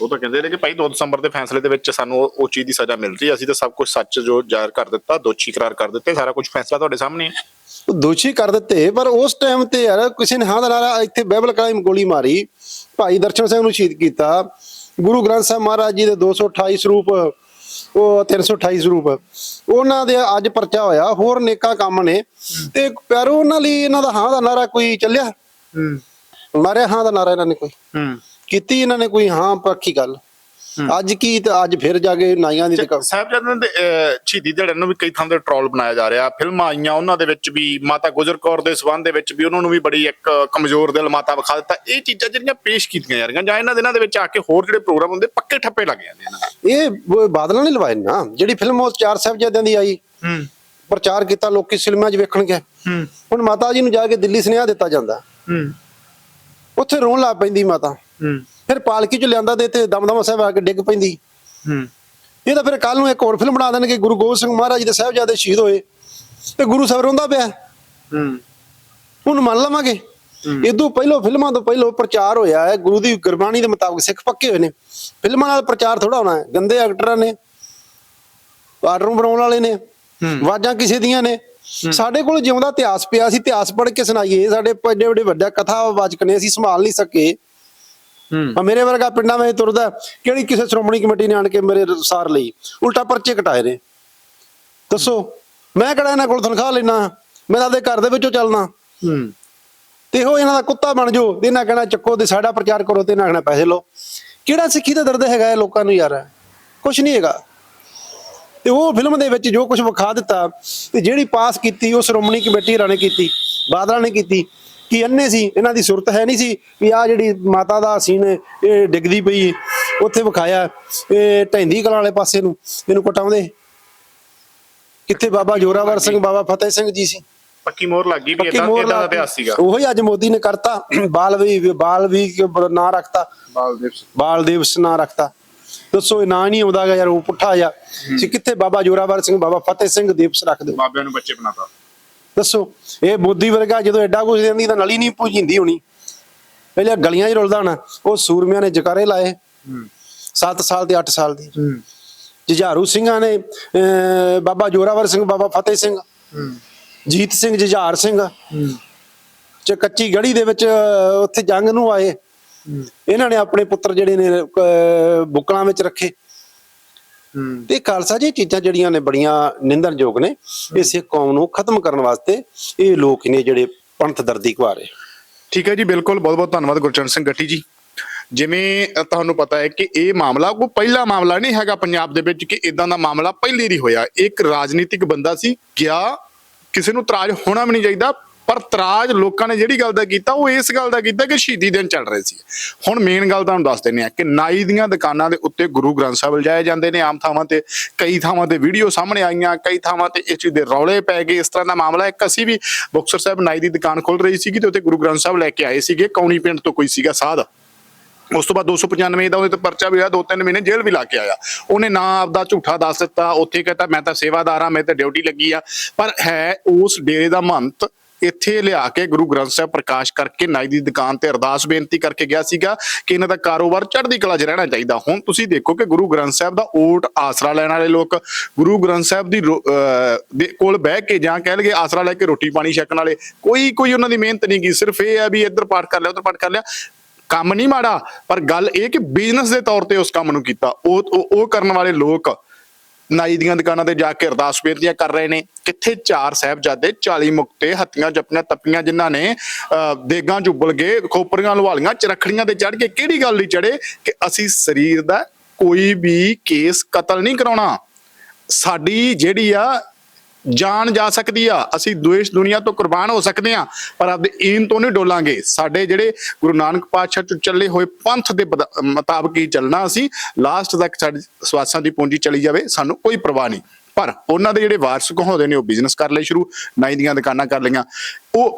ਉਹ ਤਾਂ ਕਹਿੰਦੇ ਨੇ ਕਿ ਭਾਈ 2 ਦਸੰਬਰ ਦੇ ਫੈਸਲੇ ਦੇ ਵਿੱਚ ਸਾਨੂੰ ਉਹ ਉਹ ਚੀਜ਼ ਦੀ ਸਜ਼ਾ ਮਿਲ ਰਹੀ ਹੈ। ਅਸੀਂ ਤਾਂ ਸਭ ਕੁਝ ਸੱਚ ਜੋ ਜ਼ਾਹਿਰ ਕਰ ਦਿੱਤਾ ਦੋਸ਼ੀ ਕਰਾਰ ਕਰ ਦਿੱਤੇ ਸਾਰਾ ਕੁਝ ਫੈਸਲਾ ਤੁਹਾਡੇ ਸਾਹਮਣੇ ਹੈ। ਉਹ ਦੋਸ਼ੀ ਕਰ ਦਿੱਤੇ ਪਰ ਉਸ ਟਾਈਮ ਤੇ ਯਾਰ ਕਿਸੇ ਨੇ ਹਾਂ ਦਾ ਨਾਰਾ ਇੱਥੇ ਬਾਈਬਲ ਕਲਾਈ ਗੋਲੀ ਮਾਰੀ। ਭਾਈ ਦਰਸ਼ਨ ਸਿੰਘ ਨੂੰ ਸ਼ਹੀਦ ਕੀਤਾ। ਗੁਰੂ ਗ੍ਰੰਥ ਸਾਹਿਬ ਮਹਾਰਾਜ ਜੀ ਦੇ 228 ਸਰੂਪ ਉਹ 328 ਸਰੂਪ। ਉਹਨਾਂ ਦੇ ਅੱਜ ਪਰਚਾ ਹੋਇਆ ਹੋਰ ਨੇਕਾ ਕੰਮ ਨੇ। ਤੇ ਪਿਆਰੋ ਉਹਨਾਂ ਲਈ ਇਹਨਾਂ ਦਾ ਹਾਂ ਦਾ ਨਾਰਾ ਕੋਈ ਚੱਲਿਆ? ਹੂੰ। ਮਾਰਿਆ ਹਾਂ ਦਾ ਨਾਰਾ ਇਹਨਾਂ ਨੇ ਕੋਈ? ਹੂੰ। ਕੀਤੀ ਇਹਨਾਂ ਨੇ ਕੋਈ? ਹਾਂ ਪੱਖੀ ਗੱਲ। ਅੱਜ ਕੀ ਤੇ ਅੱਜ ਫਿਰ ਜਾ ਕੇ ਨਾਈਆਂ ਦੀ ਦੁਕਾਨ ਸਾਹਿਬਜ਼ਾਦਿਆਂ ਦੇ ਸ਼ਹੀਦੀ ਦਿਹਾੜੇ ਨੂੰ ਵੀ ਕਈ ਥਾਂ ਤੇ ਟ੍ਰੋਲ ਬਣਾਇਆ ਜਾ ਰਿਹਾ। ਫਿਲਮਾਂ ਆਈਆਂ ਉਹਨਾਂ ਦੇ ਵਿੱਚ ਵੀ ਮਾਤਾ ਗੁਜਰ ਕੌਰ ਦੇ ਸਬੰਧ ਦੇ ਵਿੱਚ ਵੀ ਉਹਨਾਂ ਨੂੰ ਵੀ ਬੜੀ ਇੱਕ ਕਮਜ਼ੋਰ ਦਿਲ ਮਾਤਾ ਵਿਖਾ ਦਿੱਤਾ। ਇਹ ਚੀਜ਼ਾਂ ਜਿਹੜੀਆਂ ਪੇਸ਼ ਕੀਤੀਆਂ ਜਾ ਰਹੀਆਂ ਜਾਂ ਇਹਨਾਂ ਦਿਨਾਂ ਦੇ ਵਿੱਚ ਆ ਕੇ ਹੋਰ ਜਿਹੜੇ ਪ੍ਰੋਗਰਾਮ ਹੁੰਦੇ ਪੱਕੇ ਠੱਪੇ ਲੱਗ ਜਾਂਦੇ ਇਹ ਬਾਦਲਾਂ ਨੇ ਲਵਾਏ ਨਾ। ਜਿਹੜੀ ਫਿਲਮ ਉਹ ਚਾਰ ਸਾਹਿਬਜ਼ਾਦਿਆਂ ਦੀ ਆਈ ਹੂੰ। ਪ੍ਰਚਾਰ ਕੀਤਾ ਲੋਕੀ ਸਿਨੇਮਾ 'ਚ ਵੇਖਣ ਗਏ। ਹੂੰ। ਹੁਣ ਮਾਤਾ ਜੀ ਨੂੰ ਜਾ ਕੇ ਦਿੱਲੀ ਸੁਨੇਹਾ ਦਿੱਤਾ ਜਾਂਦਾ। ਹੂੰ। ਉੱਥੇ ਰੋਣ ਲੱਗ ਪੈਂਦੀ ਮਾਤਾ। ਫਿਰ ਪਾਲਕੀ 'ਚ ਲਿਆਂਦਾ ਤੇ ਇੱਥੇ ਦਮਦਮਾ ਸਾਹਿਬ ਆ ਕੇ ਡਿੱਗ ਪੈਂਦੀ। ਹੂੰ। ਇਹ ਤਾਂ ਫਿਰ ਕੱਲ ਨੂੰ ਇੱਕ ਹੋਰ ਫਿਲਮ ਬਣਾ ਦੇਣਗੇ ਗੁਰੂ ਗੋਬਿੰਦ ਸਿੰਘ ਮਹਾਰਾਜ ਦੇ ਸਾਹਿਬਜ਼ਾਦੇ ਸ਼ਹੀਦ ਹੋਏ। ਤੇ ਗੁਰੂ ਸਾਹਿਬ ਰੋਂਦਾ ਪਿਆ। ਹੂੰ। ਹੁਣ ਮੰਨ ਲਵਾਂਗੇ। ਇਦੋਂ ਪਹਿਲਾਂ ਫਿਲਮਾਂ ਤੋਂ ਪਹਿਲਾਂ ਪ੍ਰਚਾਰ ਹੋਇਆ ਹੈ ਗੁਰੂ ਦੀ ਗੁਰਬਾਣੀ ਦੇ ਮੁਤਾਬਕ ਸਿੱਖ ਪੱਕੇ ਹੋਏ ਨੇ। ਫਿਲਮਾਂ ਨਾਲ ਪ੍ਰਚਾਰ ਥੋੜਾ ਹੋਣਾ ਹੈ। ਗੰਦੇ ਐਕਟਰਾਂ ਨੇ ਆਰਡਰ ਬਣਾਉਣ ਵਾਲੇ ਨੇ ਆਵਾਜ਼ਾਂ ਕਿਸੇ ਦੀਆਂ ਨੇ। ਸਾਡੇ ਕੋਲ ਜਿਉਂਦਾ ਇਤਿਹਾਸ ਪਿਆ ਸੀ ਇਤਿਹਾਸ ਪੜ੍ਹ ਕੇ ਸੁਣਾਈਏ। ਸਾਡੇ ਵੱਡੇ ਵੱਡੇ ਵੱਡਾ ਕਥਾਵਾਚਕ ਨੇ ਅਸੀਂ ਸੰਭਾਲ ਨਹੀਂ ਸਕੇ। ਹੂੰ। ਮੇਰੇ ਵਰਗਾ ਪਿੰਡਾਂ ਵਿੱਚ ਤੁਰਦਾ ਕਿਹੜੀ ਕਿਸੇ ਸ਼੍ਰੋਮਣੀ ਕਮੇਟੀ ਨੇ ਆਣ ਕੇ ਮੇਰੇ ਸਾਰ ਲਈ? ਉਲਟਾ ਪਰਚੇ ਕਟਾਏ ਨੇ। ਦੱਸੋ ਮੈਂ ਕਿਹੜਾ ਇਹਨਾਂ ਕੋਲ ਤਨਖਾਹ ਲੈਣਾ ਮੈਂ ਆਪਦੇ ਘਰ ਦੇ ਵਿੱਚੋਂ ਚੱਲਣਾ ਤੇ ਇਹੋ ਇਹਨਾਂ ਦਾ ਕੁੱਤਾ ਬਣ ਜਾਓ ਤੇ ਇਹਨਾਂ ਕਹਿਣਾ ਚੱਕੋ ਤੇ ਸਾਡਾ ਪ੍ਰਚਾਰ ਕਰੋ ਤੇ ਇਹਨਾਂ ਕਹਿਣਾ ਪੈਸੇ ਲਓ। ਕਿਹੜਾ ਸਿੱਖੀ ਦਾ ਦਰਦ ਹੈਗਾ ਇਹ ਲੋਕਾਂ ਨੂੰ ਯਾਰ? ਕੁਝ ਨਹੀਂ ਹੈਗਾ। ਤੇ ਉਹ ਫਿਲਮ ਦੇ ਵਿੱਚ ਜੋ ਕੁਝ ਵਿਖਾ ਦਿੱਤਾ ਤੇ ਜਿਹੜੀ ਪਾਸ ਕੀਤੀ ਉਹ ਸ਼੍ਰੋਮਣੀ ਕਮੇਟੀ ਨੇ ਕੀਤੀ ਬਾਦਲਾਂ ਨੇ ਕੀਤੀ ਕਿ ਅੰਨੇ ਸੀ ਇਹਨਾਂ ਦੀ ਸੁਰਤ ਹੈ ਨਹੀਂ ਸੀ ਵੀ ਆ ਜਿਹੜੀ ਮਾਤਾ ਦਾ ਸੀਨ ਇਹ ਡਿੱਗਦੀ ਪਈ ਉੱਥੇ ਵਿਖਾਇਆ ਇਹ ਢੈਂਦੀ ਕਲਾਂ ਵਾਲੇ ਪਾਸੇ ਨੂੰ ਇਹਨੂੰ ਕਟਾਉਂਦੇ। ਕਿੱਥੇ ਬਾਬਾ ਜੋਰਾਵਰ ਸਿੰਘ ਬਾਬਾ ਫਤਿਹ ਸਿੰਘ ਜੀ ਸੀ। ਪੱਕੀ ਮੋਹਰ ਲੱਗ ਗਈ ਵੀ ਇਦਾਂ ਇਦਾਂ ਦਾ। ਇਤਿਹਾਸ ਸੀਗਾ। ਉਹੀ ਅੱਜ ਮੋਦੀ ਨੇ ਕਰਤਾ ਬਾਲ ਵੀ ਬਾਲ ਵੀ ਨਾਂ ਰੱਖਤਾ। ਬਾਲਦੇਵ ਬਾਲ ਦਿਵਸ ਨਾਂ ਰੱਖਤਾ। ਦੱਸੋ ਇਹ ਨਾਂ ਨਹੀਂ ਆਉਂਦਾ ਗਾ ਯਾਰ ਉਹ ਪੁੱਠਾ ਜਾ ਸੀ ਕਿੱਥੇ ਬਾਬਾ ਜੋਰਾਵਰ ਸਿੰਘ ਬਾਬਾ ਫਤਿਹ ਸਿੰਘ ਦਿਵਸ ਰੱਖ ਦਿਓ ਬਾਬਿਆਂ ਨੂੰ ਬੱਚੇ ਬਣਾਤਾ। ਦੱਸੋ ਇਹ ਮੋਦੀ ਵਰਗਾ ਜਦੋਂ ਐਡਾ ਕੁਝ ਦਿੰਦੀ ਤਾਂ ਨਲੀ ਨਹੀਂ ਪੁੱਜਿੰਦੀ ਹੋਣੀ। ਪਹਿਲੇ ਗਲੀਆਂ 'ਚ ਰੁਲਦਾ ਹੋਣਾ ਉਹ ਸੂਰਮਿਆਂ ਨੇ ਜਕਾਰੇ ਲਾਏ। 7 ਸਾਲ ਤੇ 8 ਸਾਲ ਦੇ। ਜੁਝਾਰੂ ਸਿੰਘਾਂ ਨੇ ਬਾਬਾ ਜੋਰਾਵਰ ਸਿੰਘ ਬਾਬਾ ਫਤਿਹ ਸਿੰਘ ਜੀਤ ਸਿੰਘ ਜੁਝਾਰ ਸਿੰਘ ਚ ਕੱਚੀ ਗੜੀ ਦੇ ਵਿੱਚ ਉੱਥੇ ਜੰਗ ਨੂੰ ਆਏ। ਇਹਨਾਂ ਨੇ ਆਪਣੇ ਪੁੱਤਰ ਜਿਹੜੇ ਨੇ ਬੁੱਕਲਾਂ ਵਿੱਚ ਰੱਖੇ। ਤੇ ਖਾਲਸਾ ਜੀ ਚੀਜ਼ਾਂ ਜਿਹੜੀਆਂ ਨੇ ਬੜੀਆਂ ਨਿੰਦਣਯੋਗ ਨੇ ਇਹ ਸਿੱਖ ਕੌਮ ਨੂੰ ਖਤਮ ਕਰਨ ਵਾਸਤੇ ਇਹ ਲੋਕ ਨੇ ਜਿਹੜੇ ਪੰਥ ਦਰਦੀ ਕਵਾ ਰਹੇ ਠੀਕ ਹੈ ਜੀ ਬਿਲਕੁਲ ਬਹੁਤ ਬਹੁਤ ਧੰਨਵਾਦ ਗੁਰਚਰਨ ਸਿੰਘ ਗੱਟੀ ਜੀ। ਜਿਵੇਂ ਤੁਹਾਨੂੰ ਪਤਾ ਹੈ ਕਿ ਇਹ ਮਾਮਲਾ ਕੋਈ ਪਹਿਲਾ ਮਾਮਲਾ ਨਹੀਂ ਹੈਗਾ ਪੰਜਾਬ ਦੇ ਵਿੱਚ ਕਿ ਇਦਾਂ ਦਾ ਮਾਮਲਾ ਪਹਿਲੀ ਨਹੀਂ ਹੋਇਆ। ਇੱਕ ਰਾਜਨੀਤਿਕ ਬੰਦਾ ਸੀ ਗਿਆ ਕਿਸੇ ਨੂੰ ਤਰਾਜ ਹੋਣਾ ਵੀ ਨਹੀਂ ਚਾਹੀਦਾ ਪਰ ਤਰਾਜ ਲੋਕਾਂ ਨੇ ਜਿਹੜੀ ਗੱਲ ਦਾ ਕੀਤਾ, ਉਹ ਇਸ ਗੱਲ ਦਾ ਕੀਤਾ ਕਿ ਸ਼ਹੀਦੀ ਦਿਨ ਚੱਲ ਰਹੇ ਸੀ। ਹੁਣ ਮੇਨ ਗੱਲ ਤੁਹਾਨੂੰ ਦੱਸ ਦਿੰਦੇ ਆ ਕਿ ਨਾਈ ਦੀਆਂ ਦੁਕਾਨਾਂ ਦੇ ਉੱਤੇ ਗੁਰੂ ਗ੍ਰੰਥ ਸਾਹਿਬ ਲਜਾਏ ਜਾਂਦੇ ਨੇ। ਆਮ ਥਾਵਾਂ ਤੇ ਕਈ ਥਾਵਾਂ ਤੇ ਵੀਡੀਓ ਸਾਹਮਣੇ ਆਈਆਂ, ਕਈ ਥਾਵਾਂ ਤੇ ਇਸ ਚੀਜ਼ ਦੇ ਰੌਲੇ ਪੈ ਗਏ। ਇਸ ਤਰ੍ਹਾਂ ਦਾ ਮਾਮਲਾ ਇੱਕ ਅਸੀਂ ਵੀ ਮੁਕਤਸਰ ਸਾਹਿਬ ਨਾਈ ਦੀ ਦੁਕਾਨ ਖੋਲ ਰਹੀ ਸੀਗੀ ਤੇ ਉੱਤੇ ਗੁਰੂ ਗ੍ਰੰਥ ਸਾਹਿਬ ਲੈ ਕੇ ਆਏ ਸੀਗੇ। ਕੌਣੀ ਪਿੰਡ ਤੋਂ ਕੋਈ ਸੀਗਾ ਸਾਧ। ਉਸ ਤੋਂ ਬਾਅਦ 295 ਦਾ ਉਹਦੇ ਤੇ ਪਰਚਾ ਵੀ ਹੋਇਆ ਦੋ ਤਿੰਨ ਮਹੀਨੇ ਜੇਲ੍ਹ ਵੀ ਲਾ ਕੇ ਆਇਆ। ਉਹਨੇ ਨਾ ਆਪਦਾ ਝੂਠਾ ਦੱਸ ਦਿੱਤਾ, ਉੱਥੇ ਕਹਿੰਦਾ ਮੈਂ ਤਾਂ ਸੇਵਾਦਾਰ ਆ ਮੈਂ ਤਾਂ ਡਿਊਟੀ ਲੱਗੀ ਆ। ਪਰ ਹੈ ਉਸ ਡੇਰੇ ਦਾ ਮਹੰਤ ਇੱਥੇ ਲਿਆ ਕੇ ਗੁਰੂ ਗ੍ਰੰਥ ਸਾਹਿਬ ਪ੍ਰਕਾਸ਼ ਕਰਕੇ ਨਾਈ ਦੀ ਦੁਕਾਨ ਤੇ ਅਰਦਾਸ ਬੇਨਤੀ ਕਰਕੇ ਗਿਆ ਸੀਗਾ ਕਿ ਇਹਨਾਂ ਦਾ ਕਾਰੋਬਾਰ ਚੜ੍ਹਦੀ ਕਲਾ 'ਚ ਰਹਿਣਾ ਚਾਹੀਦਾ। ਹੁਣ ਤੁਸੀਂ ਦੇਖੋ ਕਿ ਗੁਰੂ ਗ੍ਰੰਥ ਸਾਹਿਬ ਦਾ ਓਟ ਆਸਰਾ ਲੈਣ ਵਾਲੇ ਲੋਕ, ਗੁਰੂ ਗ੍ਰੰਥ ਸਾਹਿਬ ਦੀ ਰੋ- ਅਹ ਦੇ ਕੋਲ ਬਹਿ ਕੇ ਜਾਂ ਕਹਿ ਲਗੇ ਆਸਰਾ ਲੈ ਕੇ ਰੋਟੀ ਪਾਣੀ ਛਕਣ ਵਾਲੇ, ਕੋਈ ਕੋਈ ਉਹਨਾਂ ਦੀ ਮਿਹਨਤ ਨਹੀਂ ਗਈ ਸਿਰਫ ਇਹ ਹੈ ਵੀ ਇੱਧਰ ਪਾਠ ਕਰ ਲਿਆ, ਉੱਧਰ ਪਾਠ ਕਰ ਲਿਆ। ਕੰਮ ਨਹੀਂ ਮਾੜਾ, ਪਰ ਗੱਲ ਇਹ ਕਿ ਬਿਜ਼ਨਸ ਦੇ ਤੌਰ ਤੇ ਉਸ ਕੰਮ ਨੂੰ ਕੀਤਾ। ਉਹ- ਉਹ ਕਰਨ ਵਾਲੇ ਲੋਕ ਨਾਈ ਦੀਆਂ ਦੁਕਾਨਾਂ ਤੇ ਜਾ ਕੇ ਅਰਦਾਸ ਬੇਨਤੀਆਂ ਕਰ ਰਹੇ ਨੇ। ਕਿੱਥੇ ਚਾਰ ਸਾਹਿਬਜ਼ਾਦੇ 40 ਮੁਕਤੇ ਹੱਤੀਆਂ ਜਪੀਆਂ ਤੱਪੀਆਂ ਜਿਨ੍ਹਾਂ ਨੇ ਅਹ, ਦੇਗਾਂ ਚੁੱਬਲ ਗਏ ਖੋਪਰੀਆਂ ਲਵਾਲੀਆਂ ਚਰਖੜੀਆਂ ਤੇ ਚੜ ਕੇ ਕਿਹੜੀ ਗੱਲ ਨਹੀਂ ਚੜੇ ਕਿ ਅਸੀਂ ਸਰੀਰ ਦਾ ਕੋਈ ਵੀ ਕੇਸ ਕਤਲ ਨਹੀਂ ਕਰਾਉਣਾ। ਸਾਡੀ ਜਿਹੜੀ ਆ ਜਾਨ ਜਾ ਸਕਦੀ ਆ। ਅਸੀਂ ਦੁਇਸ਼ ਦੁਨੀਆ ਤੋਂ ਕੁਰਬਾਨ ਹੋ ਸਕਦੇ ਆ ਪਰ ਆਪਦੇ ਈਨ ਤੋਂ ਨਹੀਂ ਡੋਲਾਂਗੇ। ਸਾਡੇ ਜਿਹੜੇ ਗੁਰੂ ਨਾਨਕ ਪਾਤਸ਼ਾਹ ਚ ਚੱਲੇ ਹੋਏ ਪੰਥ ਦੇ ਮੁਤਾਬਕ ਹੀ ਚੱਲਣਾ ਅਸੀਂ। ਲਾਸਟ ਤੱਕ ਸਾਡੀ ਸਵਾਸਾਂ ਦੀ ਪੂੰਜੀ ਚਲੀ ਜਾਵੇ ਸਾਨੂੰ ਕੋਈ ਪਰਵਾਹ ਨਹੀਂ। ਪਰ ਉਹਨਾਂ ਦੇ ਜਿਹੜੇ ਵਾਰਸ ਕਹਾਉਂਦੇ ਨੇ ਉਹ ਬਿਜ਼ਨਸ ਕਰ ਲਏ ਸ਼ੁਰੂ ਨਾਈ ਦੀਆਂ ਦੁਕਾਨਾਂ ਕਰ ਲਈਆਂ। ਉਹ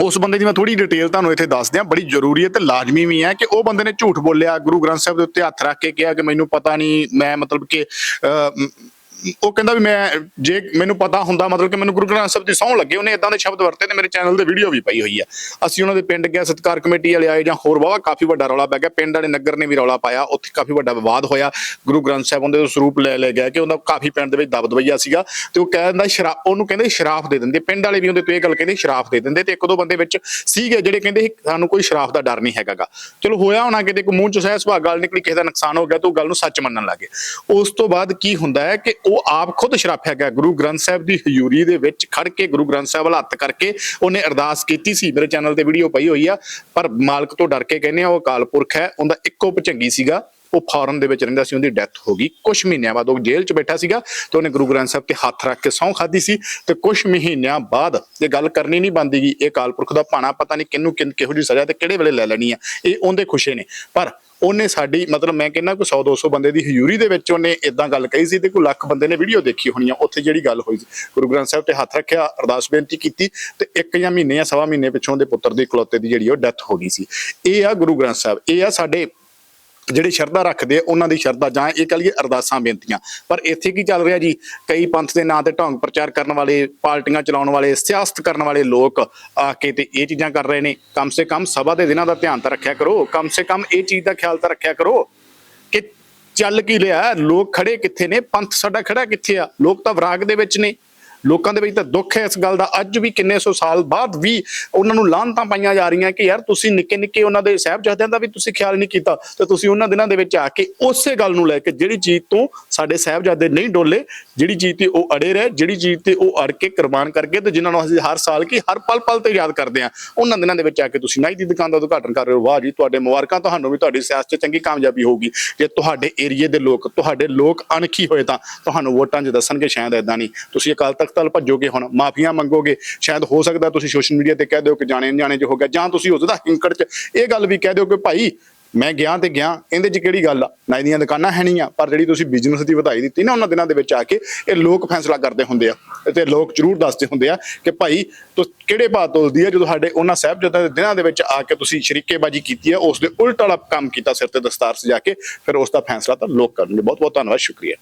ਉਸ ਬੰਦੇ ਦੀ ਮੈਂ ਥੋੜੀ ਡਿਟੇਲ ਤੁਹਾਨੂੰ ਇੱਥੇ ਦੱਸ ਦਿਆਂ। ਬੜੀ ਜ਼ਰੂਰੀ ਹੈ ਤੇ ਲਾਜ਼ਮੀ ਵੀ ਹੈ ਕਿ ਉਹ ਬੰਦੇ ਨੇ ਝੂਠ ਬੋਲਿਆ ਗੁਰੂ ਗ੍ਰੰਥ ਸਾਹਿਬ ਦੇ ਉੱਤੇ ਹੱਥ ਰੱਖ ਕੇ ਕਿਹਾ ਕਿ ਮੈਨੂੰ ਪਤਾ ਨਹੀਂ ਮੈਂ ਮਤਲਬ ਕਿ ਅਹ, ਉਹ ਕਹਿੰਦਾ ਵੀ ਮੈਂ ਜੇ ਮੈਨੂੰ ਪਤਾ ਹੁੰਦਾ ਮਤਲਬ ਕਿ ਮੈਨੂੰ ਗੁਰੂ ਗ੍ਰੰਥ ਸਾਹਿਬ ਦੀ ਸਹੁੰ ਲੱਗੇ ਉਹਨੇ ਇਦਾਂ ਦੇ ਸ਼ਬਦ ਵਰਤੇ ਤੇ ਮੇਰੇ ਚੈਨਲ ਤੇ ਵੀਡੀਓ ਵੀ ਪਈ ਹੋਈ ਆ। ਅਸੀਂ ਉਹਨਾਂ ਦੇ ਪਿੰਡ ਗਿਆ ਸਤਕਾਰ ਕਮੇਟੀ ਵਾਲੇ ਆਏ ਜਾਂ ਹੋਰ ਵਾਵਾ ਕਾਫੀ ਵੱਡਾ ਰੌਲਾ ਪੈ ਗਿਆ। ਪਿੰਡ ਵਾਲੇ ਨਗਰ ਨੇ ਵੀ ਰੌਲਾ ਪਾਇਆ ਉੱਥੇ ਕਾਫੀ ਵੱਡਾ ਵਿਵਾਦ ਹੋਇਆ। ਗੁਰੂ ਗ੍ਰੰਥ ਸਾਹਿਬ ਉਹਦੇ ਸਰੂਪ ਲੈ ਲੈ ਗਿਆ ਕਿ ਉਹਦਾ ਕਾਫੀ ਪਿੰਡ ਦੇ ਵਿੱਚ ਦਬਦਬਈਆ ਸੀਗਾ ਤੇ ਉਹ ਕਹਿੰਦਾ ਸ਼ਰਾਬ ਉਹਨੂੰ ਕਹਿੰਦੇ ਸ਼ਰਾਫ ਦੇ ਦਿੰਦੇ। ਪਿੰਡ ਵਾਲੇ ਵੀ ਉਹਦੇ ਤੋਂ ਇਹ ਗੱਲ ਕਹਿੰਦੇ ਸ਼ਰਾਫ ਦੇ ਦਿੰਦੇ ਤੇ ਇੱਕ ਦੋ ਬੰਦੇ ਵਿੱਚ ਸੀਗੇ ਜਿਹੜੇ ਕਹਿੰਦੇ ਸੀ, ਸਾਨੂੰ ਕੋਈ ਸ਼ਰਾਫ ਦਾ ਡਰ ਨਹੀਂ ਹੈਗਾਗਾ। ਚਲੋ ਹੋਇਆ ਹੋਣਾ ਕਿਤੇ ਕੋਈ ਮੂੰਹ ਚ ਸਹਿ ਸੁਭਾਅ ਗੱਲ ਨਿਕਲੀ ਕਿਸੇ ਦਾ ਨੁਕਸਾਨ ਹੋ ਗਿਆ ਤੇ ਉਹ ਗੱਲ ਨੂੰ ਸੱਚ ਮੰਨਣ ਲੱਗੇ ਉਸ ਤੋਂ ਬਾਅਦ ਕੀ ਹੁੰਦਾ ਹੈ ਕਿ ਉਹ ਆਪ ਖੁਦ ਸ਼ਰਾਫਿਆ ਗਿਆ। ਗੁਰੂ ਗ੍ਰੰਥ ਸਾਹਿਬ ਦੀ ਹਜ਼ੂਰੀ ਦੇ ਵਿੱਚ ਖੜ ਕੇ ਗੁਰੂ ਗ੍ਰੰਥ ਸਾਹਿਬ ਵੱਲ ਹੱਥ ਕਰਕੇ ਉਹਨੇ ਅਰਦਾਸ ਕੀਤੀ ਸੀ। ਮੇਰੇ ਚੈਨਲ ਤੇ ਵੀਡੀਓ ਪਈ ਹੋਈ ਆ, ਪਰ ਮਾਲਕ ਤੋਂ ਡਰ ਕੇ ਕਹਿੰਦੇ ਆ, ਉਹ ਅਕਾਲ ਪੁਰਖ ਹੈ, ਉਹਦਾ ਇੱਕੋ ਭਚੰਗੀ ਸੀਗਾ। ਉਹ ਫੌਰਨ ਦੇ ਵਿੱਚ ਰਹਿੰਦਾ ਸੀ, ਉਹਦੀ ਡੈਥ ਹੋ ਗਈ। ਕੁਝ ਮਹੀਨਿਆਂ ਬਾਅਦ ਉਹ ਜੇਲ੍ਹ 'ਚ ਬੈਠਾ ਸੀਗਾ ਤੇ ਉਹਨੇ ਗੁਰੂ ਗ੍ਰੰਥ ਸਾਹਿਬ ਤੇ ਹੱਥ ਰੱਖ ਕੇ ਸਹੁੰ ਖਾਦੀ ਸੀ ਤੇ ਕੁਝ ਮਹੀਨਿਆਂ ਬਾਅਦ ਇਹ ਗੱਲ ਕਰਨੀ ਨਹੀਂ ਬੰਦੀਗੀ ਇਹ ਅਕਾਲ ਪੁਰਖ ਦਾ ਭਾਣਾ ਪਤਾ ਨਹੀਂ ਕਿੰਨੂੰ ਕਿਹੋ ਜਿਹੀ ਸਜ਼ਾ ਤੇ ਕਿਹੜੇ ਵੇਲੇ ਲੈ ਲੈਣੀ ਆ, ਇਹ ਉਹਦੇ ਖੁਸ਼ੇ ਨੇ। ਪਰ ਉਹਨੇ ਸਾਡੀ, ਮਤਲਬ ਮੈਂ ਕਹਿੰਦਾ ਕੋਈ 100 200 ਬੰਦੇ ਦੀ ਹਜ਼ੂਰੀ ਦੇ ਵਿੱਚ ਉਹਨੇ ਇਦਾਂ ਗੱਲ ਕਹੀ ਸੀ ਤੇ ਕੋਈ ਲੱਖ ਬੰਦੇ ਨੇ ਵੀਡੀਓ ਦੇਖੀ ਹੋਣੀ ਆ, ਉੱਥੇ ਜਿਹੜੀ ਗੱਲ ਹੋਈ ਸੀ। ਗੁਰੂ ਗ੍ਰੰਥ ਸਾਹਿਬ ਤੇ ਹੱਥ ਰੱਖਿਆ, ਅਰਦਾਸ ਬੇਨਤੀ ਕੀਤੀ ਤੇ ਇੱਕ ਜਾਂ ਮਹੀਨੇ ਜਾਂ ਸਵਾ ਮਹੀਨੇ ਪਿੱਛੋਂ ਉਹਦੇ ਪੁੱਤਰ ਦੀ ਇਕਲੌਤੇ ਦੀ ਜਿਹੜੀ ਉਹ ਡੈਥ ਹੋ ਗਈ ਸੀ। ਇਹ ਆ ਗੁਰੂ ਗ੍ਰੰਥ ਸਾਹਿਬ, ਇਹ ਆ ਸਾਡੇ ਜਿਹੜੇ ਸ਼ਰਧਾ ਰੱਖਦੇ ਆ, ਉਹਨਾਂ ਦੀ ਸ਼ਰਧਾ ਜਾਂ ਇਹ ਕਹ ਲਈਏ ਅਰਦਾਸਾਂ, ਬੇਨਤੀਆਂ। ਪਰ ਇੱਥੇ ਕੀ ਚੱਲ ਰਿਹਾ ਜੀ? ਕਈ ਪੰਥ ਦੇ ਨਾਂ ਤੇ ਢੋਂਗ ਪ੍ਰਚਾਰ ਕਰਨ ਵਾਲੇ, ਪਾਰਟੀਆਂ ਚਲਾਉਣ ਵਾਲੇ, ਸਿਆਸਤ ਕਰਨ ਵਾਲੇ ਲੋਕ ਆ ਕੇ ਤੇ ਇਹ ਚੀਜ਼ਾਂ ਕਰ ਰਹੇ ਨੇ। ਕਮ ਸੇ ਕਮ ਸਭਾ ਦੇ ਦਿਨਾਂ ਦਾ ਧਿਆਨ ਤਾਂ ਰੱਖਿਆ ਕਰੋ। ਕਮ ਸੇ ਕਮ ਇਹ ਚੀਜ਼ ਦਾ ਖਿਆਲ ਤਾਂ ਰੱਖਿਆ ਕਰੋ ਕਿ ਚੱਲ ਕੀ ਲਿਆ ਲੋਕ ਖੜੇ ਕਿੱਥੇ ਨੇ? ਪੰਥ ਸਾਡਾ ਖੜਾ ਕਿੱਥੇ ਆ? ਲੋਕ ਤਾਂ ਵਿਰਾਗ ਦੇ ਵਿੱਚ ਨੇ। ਲੋਕਾਂ ਦੇ ਵਿੱਚ ਤਾਂ ਦੁੱਖ ਹੈ ਇਸ ਗੱਲ ਦਾ। ਅੱਜ ਵੀ ਕਿੰਨੇ ਸੌ ਸਾਲ ਬਾਅਦ ਵੀ ਉਹਨਾਂ ਨੂੰ ਲਾਹਨਤਾਂ ਪਾਈਆਂ ਜਾ ਰਹੀਆਂ ਕਿ ਯਾਰ ਤੁਸੀਂ ਨਿੱਕੇ ਨਿੱਕੇ ਉਹਨਾਂ ਦੇ ਸਾਹਿਬਜ਼ਾਦਿਆਂ ਦਾ ਵੀ ਤੁਸੀਂ ਖਿਆਲ ਨਹੀਂ ਕੀਤਾ ਤੇ ਤੁਸੀਂ ਉਹਨਾਂ ਦਿਨਾਂ ਦੇ ਵਿੱਚ ਆ ਕੇ ਉਸੇ ਗੱਲ ਨੂੰ ਲੈ ਕੇ ਜਿਹੜੀ ਚੀਜ਼ ਤੋਂ ਸਾਡੇ ਸਾਹਿਬਜ਼ਾਦੇ ਨਹੀਂ ਡੋਲੇ, ਜਿਹੜੀ ਚੀਜ਼ ਤੇ ਉਹ ਅੜੇ ਰਹੇ, ਜਿਹੜੀ ਚੀਜ਼ ਤੇ ਉਹ ਅੜ ਕੇ ਕੁਰਬਾਨ ਕਰਕੇ ਗਏ ਤੇ ਜਿਨ੍ਹਾਂ ਨੂੰ ਅਸੀਂ ਹਰ ਸਾਲ ਕੀ ਹਰ ਪਲ ਪਲ ਤੇ ਯਾਦ ਕਰਦੇ ਆ ਉਹਨਾਂ ਦਿਨਾਂ ਦੇ ਵਿੱਚ ਆ ਕੇ ਤੁਸੀਂ ਨਾਈ ਦੀ ਦੁਕਾਨ ਦਾ ਉਦਘਾਟਨ ਕਰ ਰਹੇ ਹੋ। ਵਾਹ ਜੀ, ਤੁਹਾਡੇ ਮੁਬਾਰਕਾਂ, ਤੁਹਾਨੂੰ ਵੀ ਤੁਹਾਡੀ ਸਿਆਸਤ 'ਚ ਚੰਗੀ ਕਾਮਯਾਬੀ ਹੋਊਗੀ। ਜੇ ਤੁਹਾਡੇ ਏਰੀਏ ਦੇ ਲੋਕ, ਤੁਹਾਡੇ ਲੋਕ ਅਣਖੀ ਹੋਏ ਤਾਂ ਤੁਹਾਨੂੰ ਵੋਟਾਂ 'ਚ ਦੱਸਣਗੇ ਸ਼ਾਇਦ ਇਦਾਂ ਨਹੀਂ। ਤੁਸੀਂ ਅਕਾਲ ਤਖਤ ਵੱਲ ਭੱਜੋਗੇ ਹੁਣ, ਮਾਫੀਆਂ ਮੰਗੋਗੇ, ਸ਼ਾਇਦ ਹੋ ਸਕਦਾ ਤੁਸੀਂ ਸੋਸ਼ਲ ਮੀਡੀਆ ਤੇ ਕਹਿ ਦਿਓ ਕਿ ਜਾਣੇ ਅਣਜਾਣੇ 'ਚ ਹੋ ਗਿਆ, ਜਾਂ ਤੁਸੀਂ ਉਹਦਾ ਹਿੰਕੜ 'ਚ ਇਹ ਗੱਲ ਵੀ ਕਹਿ ਦਿਓ ਕਿ ਭਾਈ ਮੈਂ ਗਿਆ ਤੇ ਗਿਆ, ਇਹਦੇ 'ਚ ਕਿਹੜੀ ਗੱਲ ਆ? ਨਾਈ ਦੀਆਂ ਦੁਕਾਨਾਂ ਹੈ ਨਹੀਂ ਆ, ਪਰ ਜਿਹੜੀ ਤੁਸੀਂ ਬਿਜ਼ਨਸ ਦੀ ਵਧਾਈ ਦਿੱਤੀ ਨਾ ਉਹਨਾਂ ਦਿਨਾਂ ਦੇ ਵਿੱਚ ਆ ਕੇ, ਇਹ ਲੋਕ ਫੈਸਲਾ ਕਰਦੇ ਹੁੰਦੇ ਆ, ਤੇ ਲੋਕ ਜ਼ਰੂਰ ਦੱਸਦੇ ਹੁੰਦੇ ਆ ਕਿ ਭਾਈ ਤੂੰ ਕਿਹੜੇ ਬਾਤ ਤੋਲਦੀ ਆ ਜਦੋਂ ਸਾਡੇ ਉਹਨਾਂ ਸਾਹਿਬਜ਼ਾਦਿਆਂ ਦੇ ਦਿਨਾਂ ਦੇ ਵਿੱਚ ਆ ਕੇ ਤੁਸੀਂ ਸ਼ਰੀਕੇਬਾਜ਼ੀ ਕੀਤੀ ਆ ਉਸ ਦੇ ਉਲਟ ਵਾਲਾ ਕੰਮ ਕੀਤਾ ਸਿਰ ਤੇ ਦਸਤਾਰ ਸਜਾ ਕੇ, ਫਿਰ ਉਸ ਦਾ ਫੈਸਲਾ ਤਾਂ ਲੋਕ ਕਰਨਗੇ। ਬਹੁਤ ਬਹੁਤ ਧੰਨਵਾਦ, ਸ਼ੁਕਰੀਆ।